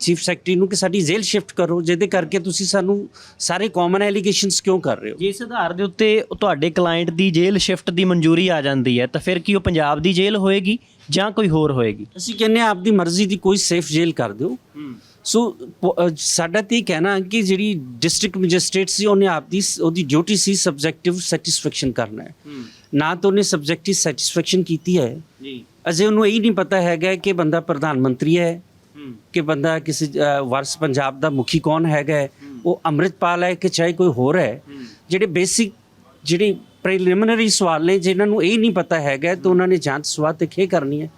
ਚੀਫ ਸੈਕਟਰੀ ਨੂੰ ਕਿ ਸਾਡੀ ਜੇਲ੍ਹ ਸ਼ਿਫਟ ਕਰੋ ਜਿਹਦੇ ਕਰਕੇ ਤੁਸੀਂ ਸਾਨੂੰ ਸਾਰੇ ਕਾਮਨ ਐਲੀਗੇਸ਼ਨਸ ਕਿਉਂ ਕਰ ਰਹੇ ਹੋ? ਜਿਸ ਆਧਾਰ ਦੇ ਉੱਤੇ ਤੁਹਾਡੇ ਕਲਾਇੰਟ ਦੀ ਜੇਲ੍ਹ ਸ਼ਿਫਟ ਦੀ ਮਨਜ਼ੂਰੀ ਆ ਜਾਂਦੀ ਹੈ ਤਾਂ ਫਿਰ ਕੀ ਉਹ ਪੰਜਾਬ ਦੀ ਜੇਲ੍ਹ ਹੋਏਗੀ? ਜਾਂ ਕੋਈ ਹੋਰ ਹੋਏਗੀ। ਅਸੀਂ ਕਹਿੰਦੇ ਹਾਂ ਆਪਦੀ ਮਰਜ਼ੀ ਦੀ ਕੋਈ ਸੇਫ ਜੇਲ੍ਹ ਕਰ ਦਿਓ। ਸੋ ਸਾਡਾ ਤੇ ਇਹ ਕਹਿਣਾ ਕਿ ਜਿਹੜੀ ਡਿਸਟ੍ਰਿਕਟ ਮੈਜਿਸਟ੍ਰੇਟ ਸੀ ਉਹਨੇ ਆਪਦੀ ਉਹਦੀ ਡਿਊਟੀ ਸੀ ਸਬਜੈਕਟਿਵ ਸੈਟੀਸਫੈਕਸ਼ਨ ਕਰਨਾ ਹੈ। ਨਾ ਤਾਂ ਉਹਨੇ ਸਬਜੈਕਟਿਵ ਸੈਟੀਸਫੈਕਸ਼ਨ ਕੀਤੀ ਹੈ। ਜੀ। ਅਜੇ ਉਹਨੂੰ ਇਹ ਨਹੀਂ ਪਤਾ ਹੈਗਾ ਕਿ ਬੰਦਾ ਪ੍ਰਧਾਨ ਮੰਤਰੀ ਹੈ ਕਿ ਬੰਦਾ ਕਿਸੇ ਵਾਰਸ ਪੰਜਾਬ ਦਾ ਮੁਖੀ ਕੌਣ ਹੈਗਾ ਹੈ, ਉਹ ਅੰਮ੍ਰਿਤਪਾਲ ਹੈ ਕਿ ਚਾਹੇ ਕੋਈ ਹੋਰ ਹੈ। ਜਿਹੜੇ ਬੇਸਿਕ ਜਿਹੜੇ ਪ੍ਰੀਲਿਮਿਨਰੀ ਸਵਾਲ ਨੇ ਜਿਨ੍ਹਾਂ ਨੂੰ ਇਹ ਨਹੀਂ ਪਤਾ ਹੈਗਾ ਤਾਂ ਉਹਨਾਂ ਨੇ ਜਾਂਚ ਸਵਾਲ ਤੇ ਖੇ ਕਰਨੀ ਹੈ।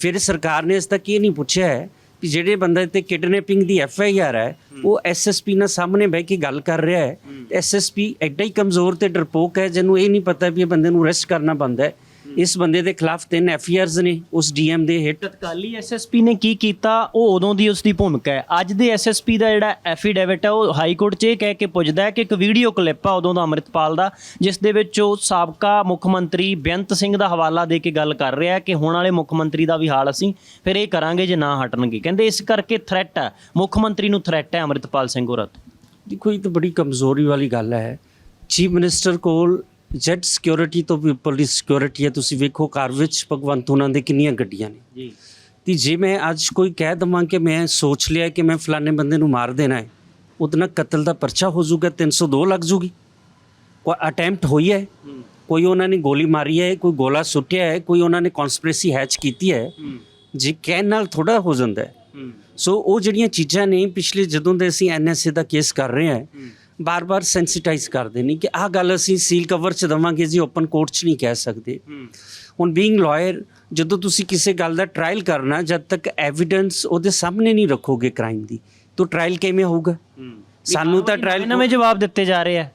ਫਿਰ ਸਰਕਾਰ ਨੇ ਇਸ ਤੱਕ ਇਹ ਨਹੀਂ ਪੁੱਛਿਆ ਹੈ ਕਿ ਜਿਹੜੇ ਬੰਦੇ ਤੇ ਕਿਡਨੈਪਿੰਗ ਦੀ ਐਫ ਆਈ ਆਰ ਹੈ ਉਹ ਐਸਐਸਪੀ ਨਾਲ ਸਾਹਮਣੇ ਬਹਿ ਕੇ ਗੱਲ ਕਰ ਰਿਹਾ ਹੈ। ਐਸਐਸਪੀ ਐਡਾ ਹੀ ਕਮਜ਼ੋਰ ਤੇ ਡਰਪੋਕ ਹੈ ਜਿਹਨੂੰ ਇਹ ਨਹੀਂ ਪਤਾ ਵੀ ਇਹ ਬੰਦੇ ਨੂੰ ਅਰੈਸਟ ਕਰਨਾ ਬੰਦਾ ਹੈ। ਇਸ ਬੰਦੇ ਦੇ ਖਿਲਾਫ ਤਿੰਨ ਐਫ ਆਈ ਆਰਸ ਨੇ ਉਸ ਡੀਐਮ ਦੇ ਹਿੱਟ ਤਤਕਾਲੀ ਐਸਐਸਪੀ ਨੇ ਕੀ ਕੀਤਾ? ਉਹ ਉਦੋਂ ਦੀ ਉਸ ਦੀ ਭੂਮਿਕਾ ਹੈ। ਅੱਜ ਦੇ ਐਸਐਸਪੀ ਦਾ ਜਿਹੜਾ ਐਫੀਡੇਵਿਟ ਹੈ ਉਹ ਹਾਈ ਕੋਰਟ 'ਚ ਇਹ ਕਹਿ ਕੇ ਪੁੱਜਦਾ ਹੈ ਕਿ ਇੱਕ ਵੀਡੀਓ ਕਲਿੱਪ ਆ ਉਦੋਂ ਦਾ ਅੰਮ੍ਰਿਤਪਾਲ ਦਾ ਜਿਸ ਦੇ ਵਿੱਚ ਉਹ ਸਾਬਕਾ ਮੁੱਖ ਮੰਤਰੀ ਬੇਅੰਤ ਸਿੰਘ ਦਾ ਹਵਾਲਾ ਦੇ ਕੇ ਗੱਲ ਕਰ ਰਿਹਾ ਹੈ ਕਿ ਹੁਣ ਵਾਲੇ ਮੁੱਖ ਮੰਤਰੀ ਦਾ ਵੀ ਹਾਲ ਅਸੀਂ ਫਿਰ ਇਹ ਕਰਾਂਗੇ ਜੇ ਨਾ ਹਟਣਗੇ। ਕਹਿੰਦੇ ਇਸ ਕਰਕੇ ਥ੍ਰੈਟ ਹੈ ਮੁੱਖ ਮੰਤਰੀ ਨੂੰ ਥ੍ਰੈਟ ਹੈ ਅੰਮ੍ਰਿਤਪਾਲ ਸਿੰਘ ਹੋਰਾਂ ਦੇਖੋ ਇਹ ਤਾਂ ਬੜੀ ਕਮਜ਼ੋਰੀ ਵਾਲੀ ਗੱਲ ਹੈ। ਚੀਫ ਮਿਨਿਸਟਰ ਕੋਲ ਜੈਟ ਸਿਕਿਉਰਿਟੀ ਤੋਂ ਵੀ ਪੁਲਿਸ ਸਿਕਿਉਰਿਟੀ ਹੈ ਤੁਸੀਂ ਵੇਖੋ ਘਰ ਵਿੱਚ ਭਗਵੰਤ ਉਹਨਾਂ ਦੇ ਕਿੰਨੀਆਂ ਗੱਡੀਆਂ ਨੇ। ਜੀ। ਤੇ ਜੇ ਮੈਂ ਅੱਜ ਕੋਈ ਕਹਿ ਦਵਾਂ ਕਿ ਮੈਂ ਸੋਚ ਲਿਆ ਕਿ ਮੈਂ ਫਲਾਣੇ ਬੰਦੇ ਨੂੰ ਮਾਰ ਦੇਣਾ ਹੈ ਨਾਲ ਕਤਲ ਦਾ ਪਰਚਾ ਹੋ ਜਾਊਗਾ 302 ਲੱਗ ਜੂਗੀ ਕੋਈ ਅਟੈਂਪਟ ਹੋਈ ਹੈ ਕੋਈ ਉਹਨਾਂ ਨੇ ਗੋਲੀ ਮਾਰੀ ਹੈ ਕੋਈ ਗੋਲਾ ਸੁੱਟਿਆ ਹੈ ਕੋਈ ਉਹਨਾਂ ਨੇ ਕਨਸਪੀਰੇਸੀ ਹੈਚ ਕੀਤੀ ਹੈ ਜੇ ਕਹਿਣ ਨਾਲ ਥੋੜਾ ਹੋ ਜਾਂਦਾ ਹੈ। ਸੋ ਉਹ ਜਿਹੜੀਆਂ ਚੀਜ਼ਾਂ ਨੇ ਪਿਛਲੇ ਜਦੋਂ ਦੇ ਅਸੀਂ ਐਨਐਸਏ ਦਾ ਕੇਸ ਕਰ ਰਹੇ ਹਾਂ। ਬਾਰ-ਬਾਰ ਸੈਂਸਿਟਾਈਜ਼ ਕਰਦੇ ਨੇ ਕਿ ਆਹ ਗੱਲ ਅਸੀਂ ਸੀਲ ਕਵਰ ਚ ਦਵਾਂਗੇ ਜੀ ਓਪਨ ਕੋਰਟ ਚ ਨਹੀਂ ਕਹਿ ਸਕਦੇ। ਹੁਣ ਬੀਇੰਗ ਲਾਇਰ ਜਦੋਂ ਤੁਸੀਂ ਕਿਸੇ ਗੱਲ ਦਾ ਟ੍ਰਾਇਲ ਕਰਨਾ ਜਦ ਤੱਕ ਐਵੀਡੈਂਸ ਉਹਦੇ ਸਾਹਮਣੇ ਨਹੀਂ ਰੱਖੋਗੇ ਕ੍ਰਾਈਮ ਦੀ ਤਾਂ ਟ੍ਰਾਇਲ ਕਿਵੇਂ ਹੋਊਗਾ? ਸਾਨੂੰ ਤਾਂ ਟ੍ਰਾਇਲ ਨਵੇਂ ਜਵਾਬ ਦਿੱਤੇ ਜਾ ਰਹੇ ਆ।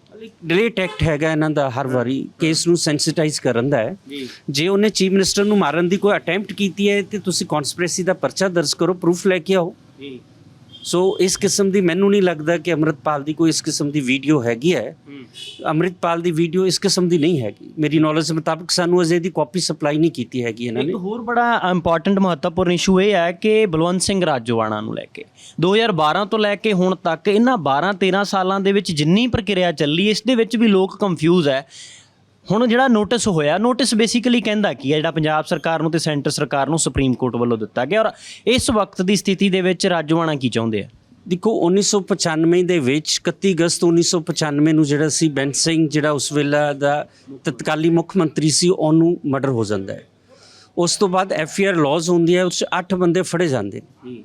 ਡਿਲੇਟ ਐਕਟ ਹੈਗਾ ਇਹਨਾਂ ਦਾ ਹਰ ਵਾਰੀ ਕੇਸ ਨੂੰ ਸੈਂਸਿਟਾਈਜ਼ ਕਰਨ ਦਾ ਹੈ। ਜੇ। ਉਹਨੇ ਚੀਫ ਮਿਨਿਸਟਰ ਨੂੰ ਮਾਰਨ ਦੀ ਕੋਈ ਅਟੈਂਪਟ ਕੀਤੀ ਹੈ ਤੇ ਤੁਸੀਂ ਕਨਸਪੀਰੇਸੀ ਦਾ ਪਰਚਾ ਦਰਜ ਕਰੋ ਪ੍ਰੂਫ ਲੈ ਕੇ ਆਓ। ਸੋ ਇਸ ਕਿਸਮ ਦੀ ਮੈਨੂੰ ਨਹੀਂ ਲੱਗਦਾ ਕਿ ਅੰਮ੍ਰਿਤਪਾਲ ਦੀ ਕੋਈ ਇਸ ਕਿਸਮ ਦੀ ਵੀਡੀਓ ਹੈਗੀ ਹੈ। ਅੰਮ੍ਰਿਤਪਾਲ ਦੀ ਵੀਡੀਓ ਇਸ ਕਿਸਮ ਦੀ ਨਹੀਂ ਹੈਗੀ। ਮੇਰੀ ਨੌਲੇਜ ਮੁਤਾਬਕ ਸਾਨੂੰ ਅਜੇ ਦੀ ਕਾਪੀ ਸਪਲਾਈ ਨਹੀਂ ਕੀਤੀ ਹੈਗੀ ਇਹਨਾਂ ਨੇ। ਇੱਕ ਹੋਰ ਬੜਾ ਇੰਪੋਰਟੈਂਟ ਮਹੱਤਵਪੂਰਨ ਇਸ਼ੂ ਇਹ ਹੈ ਕਿ ਬਲਵੰਤ ਸਿੰਘ ਰਾਜੋਆਣਾ ਨੂੰ ਲੈ ਕੇ। 2012 ਤੋਂ ਲੈ ਕੇ ਹੁਣ ਤੱਕ ਇਹਨਾਂ 12 13 ਸਾਲਾਂ ਦੇ ਵਿੱਚ ਜਿੰਨੀ ਪ੍ਰਕਿਰਿਆ ਚੱਲੀ ਇਸ ਦੇ ਵਿੱਚ ਵੀ ਲੋਕ ਕੰਫਿਊਜ਼ ਹੈ। ਹੁਣ ਜਿਹੜਾ ਨੋਟਿਸ ਹੋਇਆ ਨੋਟਿਸ ਬੇਸਿਕਲੀ ਕਹਿੰਦਾ ਕੀ ਹੈ ਜਿਹੜਾ ਪੰਜਾਬ ਸਰਕਾਰ ਨੂੰ ਤੇ ਸੈਂਟਰ ਸਰਕਾਰ ਨੂੰ ਸੁਪਰੀਮ ਕੋਰਟ ਵੱਲੋਂ ਦਿੱਤਾ ਗਿਆ ਔਰ ਇਸ ਵਕਤ ਦੀ ਸਥਿਤੀ ਦੇ ਵਿੱਚ ਰਾਜੋਆਣਾ ਕੀ ਚਾਹੁੰਦੇ ਆ? ਦੇਖੋ 1995 ਦੇ ਵਿੱਚ 31 ਅਗਸਤ 1995 ਨੂੰ ਜਿਹੜਾ ਸੀ ਬੈਂਸ ਸਿੰਘ ਜਿਹੜਾ ਉਸ ਵੇਲੇ ਦਾ ਤਤਕਾਲੀ ਮੁੱਖ ਮੰਤਰੀ ਸੀ ਉਹਨੂੰ ਮਰਡਰ ਹੋ ਜਾਂਦਾ ਹੈ। ਉਸ ਤੋਂ ਬਾਅਦ ਐਫ ਆਰ ਲਾਜ਼ ਹੁੰਦੀ ਹੈ ਉਸ 'ਚ 8 ਬੰਦੇ ਫੜੇ ਜਾਂਦੇ ਨੇ।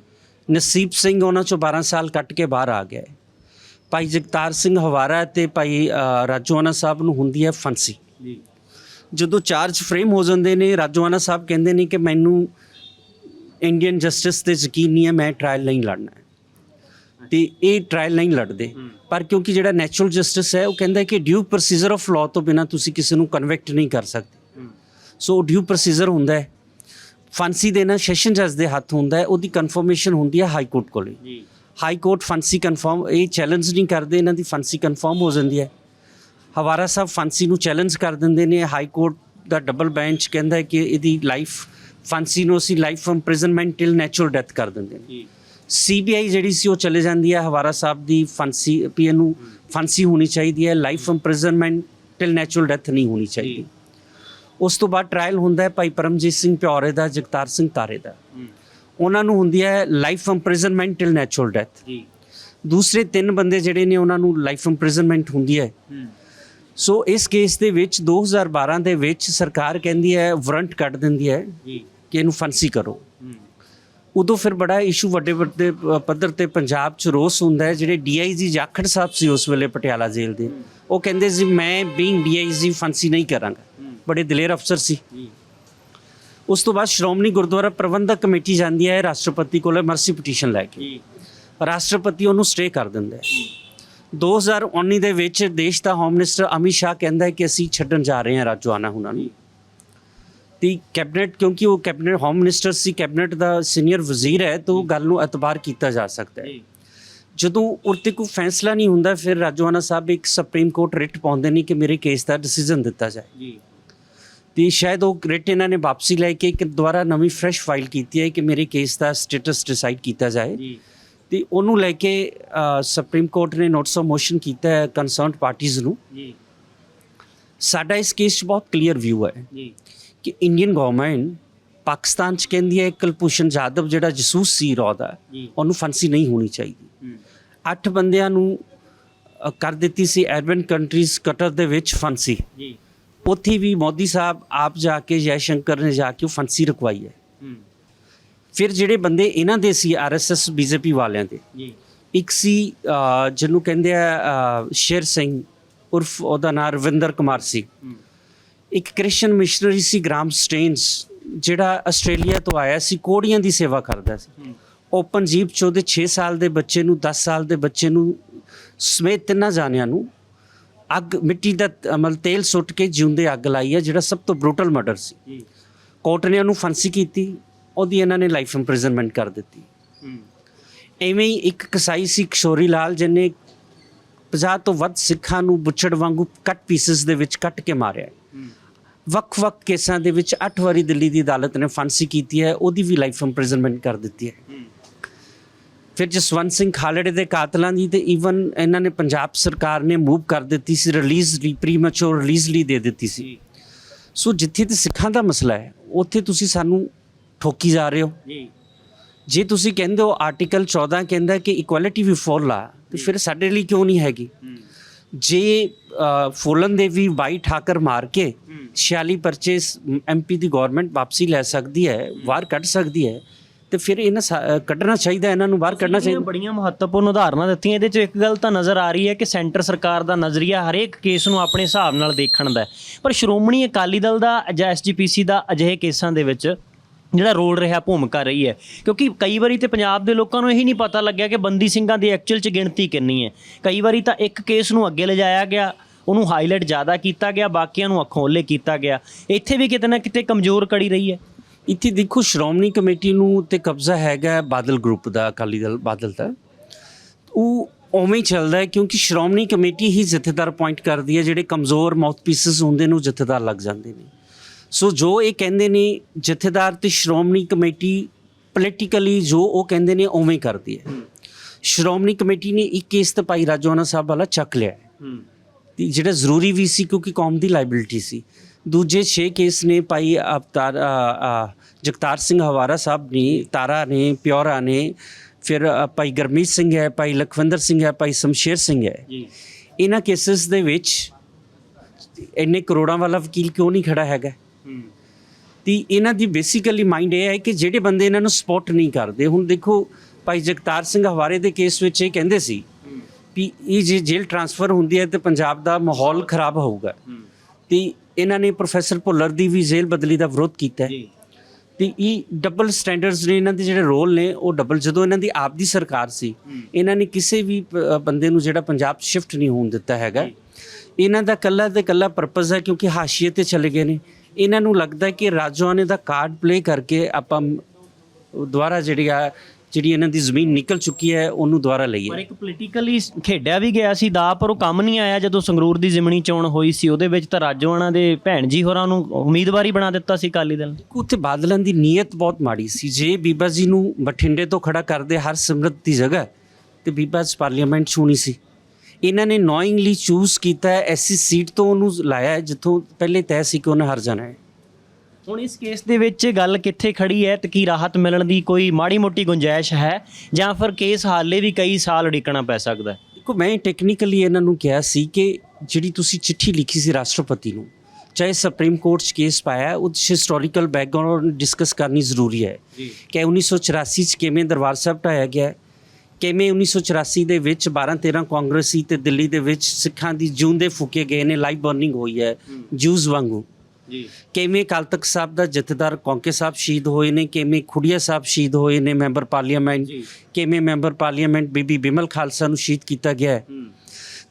ਨਸੀਬ ਸਿੰਘ ਉਹਨਾਂ ਚੋਂ 12 ਸਾਲ ਕੱਟ ਕੇ ਬਾਹਰ ਆ ਗਿਆ ਹੈ। ਭਾਈ ਜਗਤਾਰ ਸਿੰਘ ਹਵਾਰਾ ਤੇ ਭਾਈ ਰਾਜੋਆਣਾ ਸਾਹਿਬ ਨੂੰ ਹੁੰਦੀ ਹੈ ਫਾਂਸੀ। ਜੀ। ਜਦੋਂ ਚਾਰਜ ਫਰੇਮ ਹੋ ਜਾਂਦੇ ਨੇ ਰਾਜੋਆਣਾ ਸਾਹਿਬ ਕਹਿੰਦੇ ਨੇ ਕਿ ਮੈਨੂੰ ਇੰਡੀਅਨ ਜਸਟਿਸ ਤੇ ਯਕੀਨ ਨਹੀਂ ਹੈ ਮੈਂ ਟ੍ਰਾਇਲ ਨਹੀਂ ਲੜਨਾ ਹੈ। ਤੇ ਇਹ ਟ੍ਰਾਇਲ ਨਹੀਂ ਲੜਦੇ। ਪਰ ਕਿਉਂਕਿ ਜਿਹੜਾ ਨੈਚੁਰਲ ਜਸਟਿਸ ਹੈ ਉਹ ਕਹਿੰਦਾ ਹੈ ਕਿ ਡਿਊ ਪ੍ਰੋਸੀਜਰ ਆਫ ਲਾਅ ਤੋਂ ਬਿਨਾ ਤੁਸੀਂ ਕਿਸੇ ਨੂੰ ਕਨਵਿਕਟ ਨਹੀਂ ਕਰ ਸਕਦੇ। ਸੋ ਡਿਊ ਪ੍ਰੋਸੀਜਰ ਹੁੰਦਾ ਹੈ। ਫਾਂਸੀ ਦੇਣਾ ਸੈਸ਼ਨ ਜੱਜ ਦੇ ਹੱਥ ਹੁੰਦਾ ਹੈ ਉਹਦੀ ਕਨਫਰਮੇਸ਼ਨ ਹੁੰਦੀ ਹੈ ਹਾਈ ਕੋਰਟ ਕੋਲੇ। ਜੀ। ਹਾਈ ਕੋਰਟ ਫਾਂਸੀ ਕਨਫਰਮ ਇਹ ਚੈਲੰਜ ਨਹੀਂ ਕਰਦੇ ਇਹਨਾਂ ਦੀ ਫਾਂਸੀ ਕਨਫਰਮ ਹੋ ਜਾਂਦੀ ਹੈ। ਹਵਾਰਾ ਸਾਹਿਬ ਫਾਂਸੀ ਨੂੰ ਚੈਲੰਜ ਕਰ ਦਿੰਦੇ ਨੇ। ਹਾਈ ਕੋਰਟ ਦਾ ਡਬਲ ਬੈਂਚ ਕਹਿੰਦਾ ਹੈ ਕਿ ਇਹਦੀ ਲਾਈਫ ਫਾਂਸੀ ਨੂੰ ਅਸੀਂ life imprisonment till natural death ਕਰ ਦਿੰਦੇ ਨੇ। ਸੀਬੀਆਈ ਜਿਹੜੀ ਸੀ ਉਹ ਚਲੇ ਜਾਂਦੀ ਹੈ। ਹਵਾਰਾ ਸਾਹਿਬ ਦੀ ਫਾਂਸੀ ਵੀ ਇਹਨੂੰ ਫਾਂਸੀ ਹੋਣੀ ਚਾਹੀਦੀ ਹੈ। Life imprisonment till natural death ਨਹੀਂ ਹੋਣੀ ਚਾਹੀਦੀ। ਉਸ ਤੋਂ ਬਾਅਦ ਟ੍ਰਾਇਲ ਹੁੰਦਾ ਹੈ ਭਾਈ ਪਰਮਜੀਤ ਸਿੰਘ ਪਿਓਰੇ ਦਾ ਜਗਤਾਰ ਸਿੰਘ ਤਾਰੇ ਦਾ। ਉਹਨਾਂ ਨੂੰ ਹੁੰਦੀ ਹੈ life imprisonment till natural death ਜੀ। ਦੂਸਰੇ ਤਿੰਨ ਬੰਦੇ ਜਿਹੜੇ ਨੇ ਉਹਨਾਂ ਨੂੰ ਲਾਈਫ ਇੰਪ੍ਰਿਜ਼ਨਮੈਂਟ ਹੁੰਦੀ ਹੈ। ਸੋ ਇਸ ਕੇਸ ਦੇ ਵਿੱਚ 2012 ਦੇ ਵਿੱਚ ਸਰਕਾਰ ਕਹਿੰਦੀ ਹੈ ਵਾਰੰਟ ਕੱਢ ਦਿੰਦੀ ਹੈ ਜੀ। ਕਿ ਇਹਨੂੰ ਫਾਂਸੀ ਕਰੋ। ਉਦੋਂ ਫਿਰ ਬੜਾ ਇਸ਼ੂ ਵੱਡੇ ਵੱਡੇ ਪੱਧਰ ਤੇ ਪੰਜਾਬ 'ਚ ਰੋਸ ਹੁੰਦਾ ਹੈ ਜਿਹੜੇ ਡੀਆਈਜੀ ਜਾਖੜ ਸਾਹਿਬ ਸੀ ਉਸ ਵੇਲੇ ਪਟਿਆਲਾ ਜੇਲ੍ਹ ਦੇ। ਉਹ ਕਹਿੰਦੇ ਸੀ ਮੈਂ ਬੀਇੰਗ ਡੀਆਈਜੀ ਫਾਂਸੀ ਨਹੀਂ ਕਰਾਂਗਾ। ਬੜੇ ਦਲੇਰ ਅਫਸਰ ਸੀ। ਉਸ ਤੋਂ ਬਾਅਦ ਸ਼੍ਰੋਮਣੀ ਗੁਰਦੁਆਰਾ ਪ੍ਰਬੰਧਕ ਕਮੇਟੀ ਜਾਂਦੀ ਹੈ ਰਾਸ਼ਟਰਪਤੀ ਕੋਲ ਮਰਸੀ ਪਟੀਸ਼ਨ ਲੈ ਕੇ। ਰਾਸ਼ਟਰਪਤੀ ਉਹਨੂੰ ਸਟੇ ਕਰ ਦਿੰਦਾ ਹੈ। 2019 ਦੇ ਵਿੱਚ ਦੇਸ਼ ਦਾ ਹੋਮ ਮਿਨਿਸਟਰ ਅਮਿਤ ਸ਼ਾਹ ਕਹਿੰਦਾ ਹੈ ਕਿ ਅਸੀਂ ਛੱਡਣ ਜਾ ਰਹੇ ਹਾਂ ਰਾਜੋਆਣਾ ਹੁਣਾਂ ਨੂੰ। ਤੇ ਕੈਬਨਿਟ ਕਿਉਂਕਿ ਉਹ ਕੈਬਨਿਟ ਹੋਮ ਮਿਨਿਸਟਰ ਸੀ ਕੈਬਨਿਟ ਦਾ ਸੀਨੀਅਰ ਵਜ਼ੀਰ ਹੈ ਤਾਂ ਉਹ ਗੱਲ ਨੂੰ ਇਤਬਾਰ ਕੀਤਾ ਜਾ ਸਕਦਾ ਹੈ। ਜਦੋਂ ਉਰਤੇ ਕੋਈ ਫੈਸਲਾ ਨਹੀਂ ਹੁੰਦਾ ਫਿਰ ਰਾਜਵਾਨਾ ਸਾਹਿਬ ਇੱਕ ਸੁਪਰੀਮ ਕੋਰਟ ਰਿਟ ਪਾਉਂਦੇ ਨੇ ਕਿ ਮੇਰੇ ਕੇਸ ਦਾ ਡਿਸੀਜਨ ਦਿੱਤਾ ਜਾਏ। ਜੀ। ਤੇ ਸ਼ਾਇਦ ਉਹ ਰਿਟ ਇਹਨਾਂ ਨੇ ਵਾਪਸੀ ਲੈ ਕੇ ਇੱਕ ਦੁਬਾਰਾ ਨਵੀਂ ਫਰੈਸ਼ ਫਾਈਲ ਕੀਤੀ ਹੈ ਕਿ ਮੇਰੇ ਕੇਸ ਦਾ ਸਟੇਟਸ ਡਿਸਾਈਡ ਕੀਤਾ ਜਾਏ। ਜੀ। ਤੇ ਉਹਨੂੰ ਲੈ ਕੇ ਸੁਪਰੀਮ ਕੋਰਟ ਨੇ ਨੋਟਿਸ ਆਫ ਮੋਸ਼ਨ ਕੀਤਾ ਹੈ ਕੰਸਰਨਡ ਪਾਰਟੀਆਂ ਨੂੰ। ਜੀ। ਸਾਡਾ ਇਸ ਕੇਸ 'ਚ ਬਹੁਤ ਕਲੀਅਰ ਵਿਊ ਹੈ ਜੀ। ਕਿ ਇੰਡੀਅਨ ਗਵਰਨਮੈਂਟ ਪਾਕਿਸਤਾਨ 'ਚ ਕਹਿੰਦੀ ਹੈ ਕੁਲਭੂਸ਼ਣ ਜਾਦਵ ਜਿਹੜਾ ਜਸੂਸ ਸੀ ਰੌ ਦਾ ਜੀ। ਉਹਨੂੰ ਫਾਂਸੀ ਨਹੀਂ ਹੋਣੀ ਚਾਹੀਦੀ। ਅੱਠ ਬੰਦਿਆਂ ਨੂੰ ਕਰ ਦਿੱਤੀ ਸੀ ਐਡਵੈਂਟ ਕੰਟਰੀਜ਼ ਕਟਰ ਦੇ ਵਿੱਚ ਫਾਂਸੀ। ਜੀ। ਉੱਥੇ ਵੀ ਮੋਦੀ ਸਾਹਿਬ ਆਪ ਜਾ ਕੇ ਜੈ ਸ਼ੰਕਰ ਨੇ ਜਾ ਕੇ ਫਾਂਸੀ ਰਖਵਾਈ ਹੈ। ਹੂੰ। ਫਿਰ ਜਿਹੜੇ ਬੰਦੇ ਇਹਨਾਂ ਦੇ ਸੀ ਆਰਐਸਐਸ ਬੀਜੇਪੀ ਵਾਲਿਆਂ ਦੇ। ਜੀ। ਇੱਕ ਸੀ ਜਿਹਨੂੰ ਕਹਿੰਦੇ ਆ ਸ਼ੇਰ ਸਿੰਘ ਉਰਫ ਉਹਦਾ ਨਾਮ ਰਵਿੰਦਰ ਕੁਮਾਰ ਸੀ। ਇੱਕ ਕ੍ਰਿਸਚੀਅਨ ਮਿਸ਼ਨਰੀ ਸੀ ਗ੍ਰਾਮ ਸਟੇਨਸ ਜਿਹੜਾ ਆਸਟ੍ਰੇਲੀਆ ਤੋਂ ਆਇਆ ਸੀ ਕੋੜੀਆਂ ਦੀ ਸੇਵਾ ਕਰਦਾ ਸੀ। ਓਪਨ ਜੀਪ 'ਚ ਉਹਦੇ 6 ਸਾਲ ਦੇ ਬੱਚੇ ਨੂੰ 10 ਸਾਲ ਦੇ ਬੱਚੇ ਨੂੰ ਸਮੇਤ ਤਿੰਨਾਂ ਜਾਣਿਆਂ ਨੂੰ ਅੱਗ ਮਿੱਟੀ ਦਾ ਅਮਲ ਤੇਲ ਸੁੱਟ ਕੇ ਜਿਉਂਦੇ ਅੱਗ ਲਾਈ ਹੈ ਜਿਹੜਾ ਸਭ ਤੋਂ ਬਰੂਟਲ ਮਰਡਰ ਸੀ। ਜੀ। ਕੋਰਟ ਨੇ ਉਹਨੂੰ ਫਾਂਸੀ ਕੀਤੀ ਉਹਦੀ ਇਹਨਾਂ ਨੇ ਲਾਈਫ ਇੰਪ੍ਰਿਜ਼ਨਮੈਂਟ ਕਰ ਦਿੱਤੀ। ਐਵੇਂ ਹੀ ਇੱਕ ਕਸਾਈ ਸੀ ਕਿਸ਼ੋਰੀ ਲਾਲ ਜਿਹਨੇ 50 ਤੋਂ ਵੱਧ ਸਿੱਖਾਂ ਨੂੰ ਬੁੱਚੜ ਵਾਂਗੂ ਕੱਟ ਪੀਸਸ ਦੇ ਵਿੱਚ ਕੱਟ ਕੇ ਮਾਰਿਆ। ਵੱਖ-ਵੱਖ ਕੇਸਾਂ ਦੇ ਵਿੱਚ 8 ਵਾਰੀ ਦਿੱਲੀ ਦੀ ਅਦਾਲਤ ਨੇ ਫਾਂਸੀ ਕੀਤੀ ਹੈ ਉਹਦੀ ਵੀ ਲਾਈਫ ਇੰਪ੍ਰਿਜ਼ਨਮੈਂਟ ਕਰ ਦਿੱਤੀ ਹੈ। ਫਿਰ ਜਸਵੰਤ ਸਿੰਘ ਖਾਲੜੇ ਦੇ ਕਾਤਲਾਂ ਦੀ ਤੇ ਈਵਨ ਇਹਨਾਂ ਨੇ ਪੰਜਾਬ ਸਰਕਾਰ ਨੇ ਮੂਵ ਕਰ ਦਿੱਤੀ ਸੀ ਰਿਲੀਜ਼ ਲਈ ਪ੍ਰੀਮੈਚੁਰ ਰਿਲੀਜ਼ ਲਈ ਦੇ ਦਿੱਤੀ ਸੀ। ਸੋ ਜਿੱਥੇ ਤੇ ਸਿੱਖਾਂ ਦਾ ਮਸਲਾ ਹੈ ਉੱਥੇ ਤੁਸੀਂ ਸਾਨੂੰ ਠੋਕੀ ਜਾ ਰਹੇ ਹੋ? ਜੀ। ਜੇ ਤੁਸੀਂ ਕਹਿੰਦੇ ਹੋ ਆਰਟੀਕਲ 14 ਕਹਿੰਦਾ ਕਿ ਇਕੁਐਲਿਟੀ ਵੀ ਫੋਰ ਲਾ ਤੇ ਫਿਰ ਸਾਡੇ ਲਈ ਕਿਉਂ ਨਹੀਂ ਹੈਗੀ? ਜੇ ਫੂਲਨ ਦੇਵੀ ਬਾਈ ਠਾਕਰ ਮਾਰ ਕੇ ਹੂੰ। 46 ਪਰਚੇਸ ਐਮਪੀ ਦੀ ਗਵਰਨਮੈਂਟ ਵਾਪਸੀ ਲੈ ਸਕਦੀ ਹੈ ਬਾਹਰ ਕੱਢ ਸਕਦੀ ਹੈ ਤੇ ਫਿਰ ਇਹਨਾਂ ਕੱਢਣਾ ਚਾਹੀਦਾ ਇਹਨਾਂ ਨੂੰ ਬਾਹਰ ਕੱਢਣਾ ਚਾਹੀਦਾ। ਬੜੀਆਂ ਮਹੱਤਵਪੂਰਨ ਉਦਾਹਰਨਾਂ ਦਿੱਤੀਆਂ ਇਹਦੇ ਚ ਇੱਕ ਗੱਲ ਤਾਂ ਨਜ਼ਰ ਆ ਰਹੀ ਹੈ ਕਿ ਸੈਂਟਰ ਸਰਕਾਰ ਦਾ ਨਜ਼ਰੀਆ ਹਰੇਕ ਕੇਸ ਨੂੰ ਆਪਣੇ ਹਿਸਾਬ ਨਾਲ ਦੇਖਣ ਦਾ। ਪਰ ਸ਼੍ਰੋਮਣੀ ਅਕਾਲੀ ਦਲ ਦਾ ਜਾਂ ਐਸਜੀਪੀਸੀ ਦਾ ਅਜਿਹੇ ਕੇਸਾਂ ਦੇ ਵਿੱਚ ਜਿਹੜਾ ਰੋਲ ਰਿਹਾ ਭੂਮਿਕਾ ਰਹੀ ਹੈ। ਕਿਉਂਕਿ ਕਈ ਵਾਰੀ ਤੇ ਪੰਜਾਬ ਦੇ ਲੋਕਾਂ ਨੂੰ ਇਹੀ ਨਹੀਂ ਪਤਾ ਲੱਗਿਆ ਕਿ ਬੰਦੀ ਸਿੰਘਾਂ ਦੀ ਐਕਚੁਅਲ ਚ ਗਿਣਤੀ ਕਿੰਨੀ ਹੈ। ਕਈ ਵਾਰੀ ਤਾਂ ਇੱਕ ਕੇਸ ਨੂੰ ਅੱਗੇ ਲਿਜਾਇਆ ਗਿਆ, ਉਹਨੂੰ ਹਾਈਲਾਈਟ ਜ਼ਿਆਦਾ ਕੀਤਾ ਗਿਆ, ਬਾਕੀਆਂ ਨੂੰ ਅੱਖੋਂ ਕੀਤਾ ਗਿਆ। ਇੱਥੇ ਵੀ ਕਿਤੇ ਨਾ ਕਿਤੇ ਕਮਜ਼ੋਰ ਕੜੀ ਰਹੀ ਹੈ। ਇੱਥੇ ਦੇਖੋ, ਸ਼੍ਰੋਮਣੀ ਕਮੇਟੀ ਨੂੰ ਤੇ ਕਬਜ਼ਾ ਹੈਗਾ ਬਾਦਲ ਗਰੁੱਪ ਦਾ, ਅਕਾਲੀ ਦਲ, ਬਾਦਲ ਦਾ। ਉਹ ਉਵੇਂ ਹੀ ਚੱਲਦਾ ਹੈ ਕਿਉਂਕਿ ਸ਼੍ਰੋਮਣੀ ਕਮੇਟੀ ਹੀ ਜਥੇਦਾਰ ਪੁਆਇੰਟ ਕਰਦੀ ਹੈ, ਜਿਹੜੇ ਕਮਜ਼ੋਰ ਮਾਊਥਪੀਸਸ ਹੁੰਦੇ ਨੇ, ਉਹ ਜਥੇਦਾਰ ਲੱਗ ਜਾਂਦੇ ਨੇ। ਸੋ ਜੋ ਇਹ ਕਹਿੰਦੇ ਨੇ ਜਥੇਦਾਰ ਤੇ ਸ਼੍ਰੋਮਣੀ ਕਮੇਟੀ ਪੋਲੀਟੀਕਲੀ ਜੋ ਉਹ ਕਹਿੰਦੇ ਨੇ ਉਵੇਂ ਕਰਦੀ ਹੈ। ਸ਼੍ਰੋਮਣੀ ਕਮੇਟੀ ਨੇ ਇੱਕ ਕੇਸ ਤਾਂ ਭਾਈ ਰਾਜਵਾਨਾ ਸਾਹਿਬ ਵਾਲਾ ਚੱਕ ਲਿਆ ਤੇ ਜਿਹੜਾ ਜ਼ਰੂਰੀ ਵੀ ਸੀ ਕਿਉਂਕਿ ਕੌਮ ਦੀ ਲਾਇਬਿਲਿਟੀ ਸੀ। ਦੂਜੇ 6 ਕੇਸ ਨੇ ਭਾਈ ਅਵਤਾਰ ਜਗਤਾਰ ਸਿੰਘ ਹਵਾਰਾ ਸਾਹਿਬ ਨੇ ਤਾਰਾ ਨੇ ਪਿਓਰਾ ਨੇ ਫਿਰ ਭਾਈ ਗਰਮੀਤ ਸਿੰਘ ਹੈ ਭਾਈ ਲਖਵਿੰਦਰ ਸਿੰਘ ਹੈ ਭਾਈ ਸ਼ਮਸ਼ੇਰ ਸਿੰਘ ਹੈ। ਜੀ। ਇਹਨਾਂ ਕੇਸਸ ਦੇ ਵਿੱਚ ਇੰਨੇ ਕਰੋੜਾਂ ਵਾਲਾ ਵਕੀਲ ਕਿਉਂ ਨਹੀਂ ਖੜਾ ਹੈਗਾ? ਤੇ ਇਹਨਾਂ ਦੀ ਬੇਸਿਕਲੀ ਮਾਈਂਡ ਇਹ ਹੈ ਕਿ ਜਿਹੜੇ ਬੰਦੇ ਇਹਨਾਂ ਨੂੰ ਸਪੋਰਟ ਨਹੀਂ ਕਰਦੇ ਹੁਣ ਦੇਖੋ ਭਾਈ ਜਗਤਾਰ ਸਿੰਘ ਹਵਾਰੇ ਦੇ ਕੇਸ ਵਿੱਚ ਇਹ ਕਹਿੰਦੇ ਸੀ ਵੀ ਇਹ ਜੇ ਜੇਲ੍ਹ ਟ੍ਰਾਂਸਫਰ ਹੁੰਦੀ ਹੈ ਤੇ ਪੰਜਾਬ ਦਾ ਮਾਹੌਲ ਖਰਾਬ ਹੋਊਗਾ। ਤੇ ਇਹਨਾਂ ਨੇ ਪ੍ਰੋਫੈਸਰ ਭੁੱਲਰ ਦੀ ਵੀ ਜੇਲ੍ਹ ਬਦਲੀ ਦਾ ਵਿਰੋਧ ਕੀਤਾ ਜੀ। ਤੇ ਇਹ ਡਬਲ ਸਟੈਂਡਰਡਸ ਨੇ ਇਹਨਾਂ ਦੇ ਜਿਹੜੇ ਰੋਲ ਨੇ ਉਹ ਡਬਲ ਜਦੋਂ ਇਹਨਾਂ ਦੀ ਆਪ ਦੀ ਸਰਕਾਰ ਸੀ। ਇਹਨਾਂ ਨੇ ਕਿਸੇ ਵੀ ਬੰਦੇ ਨੂੰ ਜਿਹੜਾ ਪੰਜਾਬ ਸ਼ਿਫਟ ਨਹੀਂ ਹੋਣ ਦਿੱਤਾ ਹੈਗਾ। ਇਹਨਾਂ ਦਾ ਕੱਲਾ ਤੇ ਕੱਲਾ ਪਰਪਸ ਹੈ ਕਿਉਂਕਿ ਹਾਸ਼ੀਏ ਤੇ ਚਲੇ ਗਏ ਨੇ। ਇਹਨਾਂ ਨੂੰ ਲੱਗਦਾ ਕਿ ਰਾਜਵਾਨੇ ਦਾ ਕਾਰਡ ਪਲੇ ਕਰਕੇ ਆਪਾਂ ਦੁਬਾਰਾ ਜਿਹੜੀ ਆ ਜਿਹੜੀ ਇਹਨਾਂ ਦੀ ਜ਼ਮੀਨ ਨਿਕਲ ਚੁੱਕੀ ਹੈ ਉਹਨੂੰ ਪਰ ਲਈਏ। ਇੱਕ ਪੋਲੀਟੀਕਲੀ ਖੇਡਿਆ ਵੀ ਗਿਆ ਸੀ ਦਾ ਪਰ ਉਹ ਕੰਮ ਨਹੀਂ ਆਇਆ ਜਦੋਂ ਸੰਗਰੂਰ ਦੀ ਜ਼ਿਮਨੀ ਚੋਣ ਹੋਈ ਸੀ। ਉਹਦੇ ਵਿੱਚ ਤਾਂ ਰਾਜੋਆਣਾ ਦੇ ਭੈਣ ਜੀ ਹੋਰਾਂ ਨੂੰ ਉਮੀਦਵਾਰੀ ਬਣਾ ਦਿੱਤਾ ਸੀ ਅਕਾਲੀ ਦਲ ਉੱਥੇ ਬਾਦਲਾਂ ਦੀ ਨੀਅਤ ਬਹੁਤ ਮਾੜੀ ਸੀ। ਜੇ ਬੀਬਾ ਜੀ ਨੂੰ ਬਠਿੰਡੇ ਤੋਂ ਖੜਾ ਕਰਦੇ ਹਰ ਸਿਮਰਤ ਦੀ ਜਗ੍ਹਾ ਤੇ ਬੀਬਾ ਜੀ ਪਾਰਲੀਮੈਂਟ ਹੋਣੀ ਸੀ। ਇਹਨਾਂ ਨੇ ਨੋਇੰਗਲੀ ਚੂਜ਼ ਕੀਤਾ ਹੈ ਐਸੀ ਸੀਟ ਤੋਂ ਉਹਨੂੰ ਲਾਇਆ ਜਿੱਥੋਂ ਪਹਿਲੇ ਤੈਅ ਸੀ ਕਿ ਉਹਨੇ ਹਾਰ ਜਾਣਾ ਹੈ। ਹੁਣ ਇਸ ਕੇਸ ਦੇ ਵਿੱਚ ਗੱਲ ਕਿੱਥੇ ਖੜੀ ਹੈ ਤੇ ਕੀ ਰਾਹਤ ਮਿਲਣ ਦੀ ਕੋਈ ਮਾੜੀ ਮੋਟੀ ਗੁੰਜਾਇਸ਼ ਹੈ ਜਾਂ ਫਿਰ ਕੇਸ ਹਾਲੇ ਵੀ ਕਈ ਸਾਲ ਉਡੀਕਣਾ ਪੈ ਸਕਦਾ ਹੈ? ਦੇਖੋ ਮੈਂ ਟੈਕਨੀਕਲੀ ਇਹਨਾਂ ਨੂੰ ਕਿਹਾ ਸੀ ਕਿ ਜਿਹੜੀ ਤੁਸੀਂ ਚਿੱਠੀ ਲਿਖੀ ਸੀ ਰਾਸ਼ਟਰਪਤੀ ਨੂੰ ਚਾਹੇ ਸੁਪਰੀਮ ਕੋਰਟ 'ਚ ਕੇਸ ਪਾਇਆ ਉਹ ਹਿਸਟੋਰੀਕਲ ਬੈਕਗ੍ਰਾਉਂਡ ਡਿਸਕਸ ਕਰਨੀ ਜ਼ਰੂਰੀ ਹੈ। ਕਿ 1984 ਚ ਕਿਵੇਂ ਦਰਬਾਰ ਸਾਹਿਬ ਢਾਇਆ ਗਿਆ ਕਿਵੇਂ 1984 ਦੇ ਵਿੱਚ 12 13 ਕਾਂਗਰਸੀ ਤੇ ਦਿੱਲੀ ਦੇ ਵਿੱਚ ਸਿੱਖਾਂ ਦੀ ਜਿਉਂਦੇ ਫੂਕੇ ਗਏ ਨੇ ਲਾਈਵ ਬਰਨਿੰਗ ਹੋਈ ਹੈ ਜੂਸ ਵਾਂਗੂ। ਜੀ। ਕਿਵੇਂ ਅਕਾਲ ਤਖਤ ਸਾਹਿਬ ਦਾ ਜਥੇਦਾਰ ਕੌਂਕੇ ਸਾਹਿਬ ਸ਼ਹੀਦ ਹੋਏ ਨੇ ਕਿਵੇਂ ਖੁੜੀਆ ਸਾਹਿਬ ਸ਼ਹੀਦ ਹੋਏ ਨੇ ਮੈਂਬਰ ਪਾਰਲੀਮੈਂਟ। ਕਿਵੇਂ ਮੈਂਬਰ ਪਾਰਲੀਮੈਂਟ ਬੀਬੀ ਬਿਮਲ ਖਾਲਸਾ ਨੂੰ ਸ਼ਹੀਦ ਕੀਤਾ ਗਿਆ ਹੈ।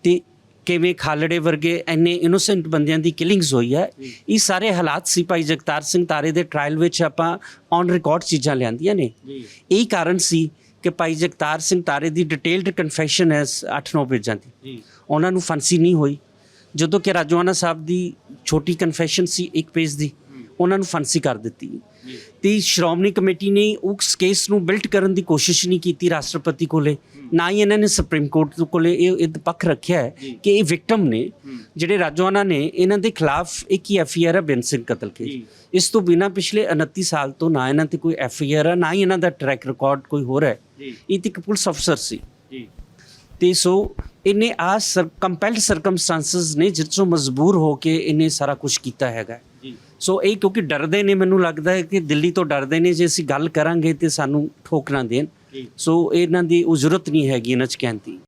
ਤੇ ਕਿਵੇਂ ਖਾਲੜੇ ਵਰਗੇ ਐਨੇ ਇਨੋਸੈਂਟ ਬੰਦਿਆਂ ਦੀ ਕਿਲਿੰਗਸ ਹੋਈ ਹੈ। ਇਹ ਸਾਰੇ ਹਾਲਾਤ ਸੀ ਭਾਈ ਜਗਤਾਰ ਸਿੰਘ ਤਾਰੇ ਦੇ ਟ੍ਰਾਇਲ ਵਿੱਚ ਆਪਾਂ ਔਨ ਰਿਕਾਰਡ ਚੀਜ਼ਾਂ ਲਿਆਂਦੀਆਂ ਨੇ। ਇਹੀ ਕਾਰਨ ਸੀ ਕਿ ਭਾਈ ਜਗਤਾਰ ਸਿੰਘ ਤਾਰੇ ਦੀ ਡਿਟੇਲਡ ਕਨਫੈਸ਼ਨ ਹੈ 8-9 ਪੇਜਾਂ ਦੀ। ਜੀ। ਉਹਨਾਂ ਨੂੰ ਫਾਂਸੀ ਨਹੀਂ ਹੋਈ। ਜਦੋਂ ਕਿ ਰਾਜਵਾਨਾ ਸਾਹਿਬ ਦੀ ਛੋਟੀ ਕਨਫੈਸ਼ਨ ਸੀ ਇੱਕ ਪੇਜ ਦੀ ਉਹਨਾਂ ਨੂੰ ਫਾਂਸੀ ਕਰ ਦਿੱਤੀ। ਤੇ ਸ਼੍ਰੋਮਣੀ ਕਮੇਟੀ ਨੇ ਉਸ ਕੇਸ ਨੂੰ ਬਿਲਟ ਕਰਨ ਦੀ ਕੋਸ਼ਿਸ਼ ਨਹੀਂ ਕੀਤੀ ਰਾਸ਼ਟਰਪਤੀ ਕੋਲੇ। ਨਾ ਹੀ ਇਹਨਾਂ ਨੇ ਸੁਪਰੀਮ ਕੋਰਟ ਕੋਲੇ ਇਹ ਇਹ ਪੱਖ ਰੱਖਿਆ ਹੈ ਕਿ ਇਹ ਵਿਕਟਮ ਨੇ ਜਿਹੜੇ ਰਾਜਵਾਨਾ ਨੇ ਇਹਨਾਂ ਦੇ ਖਿਲਾਫ ਇੱਕ ਹੀ ਐਫ ਆਈ ਆਰ ਹੈ ਸਿੰਘ ਕਤਲ ਕੇਸ ਇਸ ਤੋਂ ਬਿਨਾ ਪਿਛਲੇ 29 ਸਾਲ ਤੋਂ ਨਾ ਇਹਨਾਂ ਤੇ ਕੋਈ ਐਫ ਆਈ ਆਰ ਹੈ ਨਾ ਹੀ ਇਹਨਾਂ ਦਾ ਟਰੈਕ ਰਿਕਾਰਡ ਕੋਈ ਹੋਰ ਹੈ। ਜੀ। ਇਹ ਤੇ ਇੱਕ ਪੁਲਿਸ ਅਫਸਰ ਸੀ ਜੀ। ਤੇ ਸੋ ਇਹਨੇ ਆ ਕੰਪੈਲਡ ਸਰਕਮਸਟੈਂਸਸ ਨੇ ਜਿਸ ਤੋਂ ਮਜਬੂਰ ਹੋ ਕੇ ਇਹਨੇ ਸਾਰਾ ਕੁਝ ਕੀਤਾ ਹੈਗਾ ਜੀ ਸੋ ਇਹ ਕਿਉਂਕਿ ਡਰਦੇ ਨੇ ਮੈਨੂੰ ਲੱਗਦਾ ਹੈ ਕਿ ਦਿੱਲੀ ਤੋਂ ਡਰਦੇ ਨੇ ਜੇ ਅਸੀਂ ਗੱਲ ਕਰਾਂਗੇ ਤੇ ਸਾਨੂੰ ਠੋਕ ਨਾ ਦੇਣ ਸੋ ਇਹਨਾਂ ਦੀ ਉਹ ਜ਼ਰੂਰਤ ਨਹੀਂ ਹੈਗੀ ਇਹਨਾਂ ਚ ਕਹਿਣ ਦੀ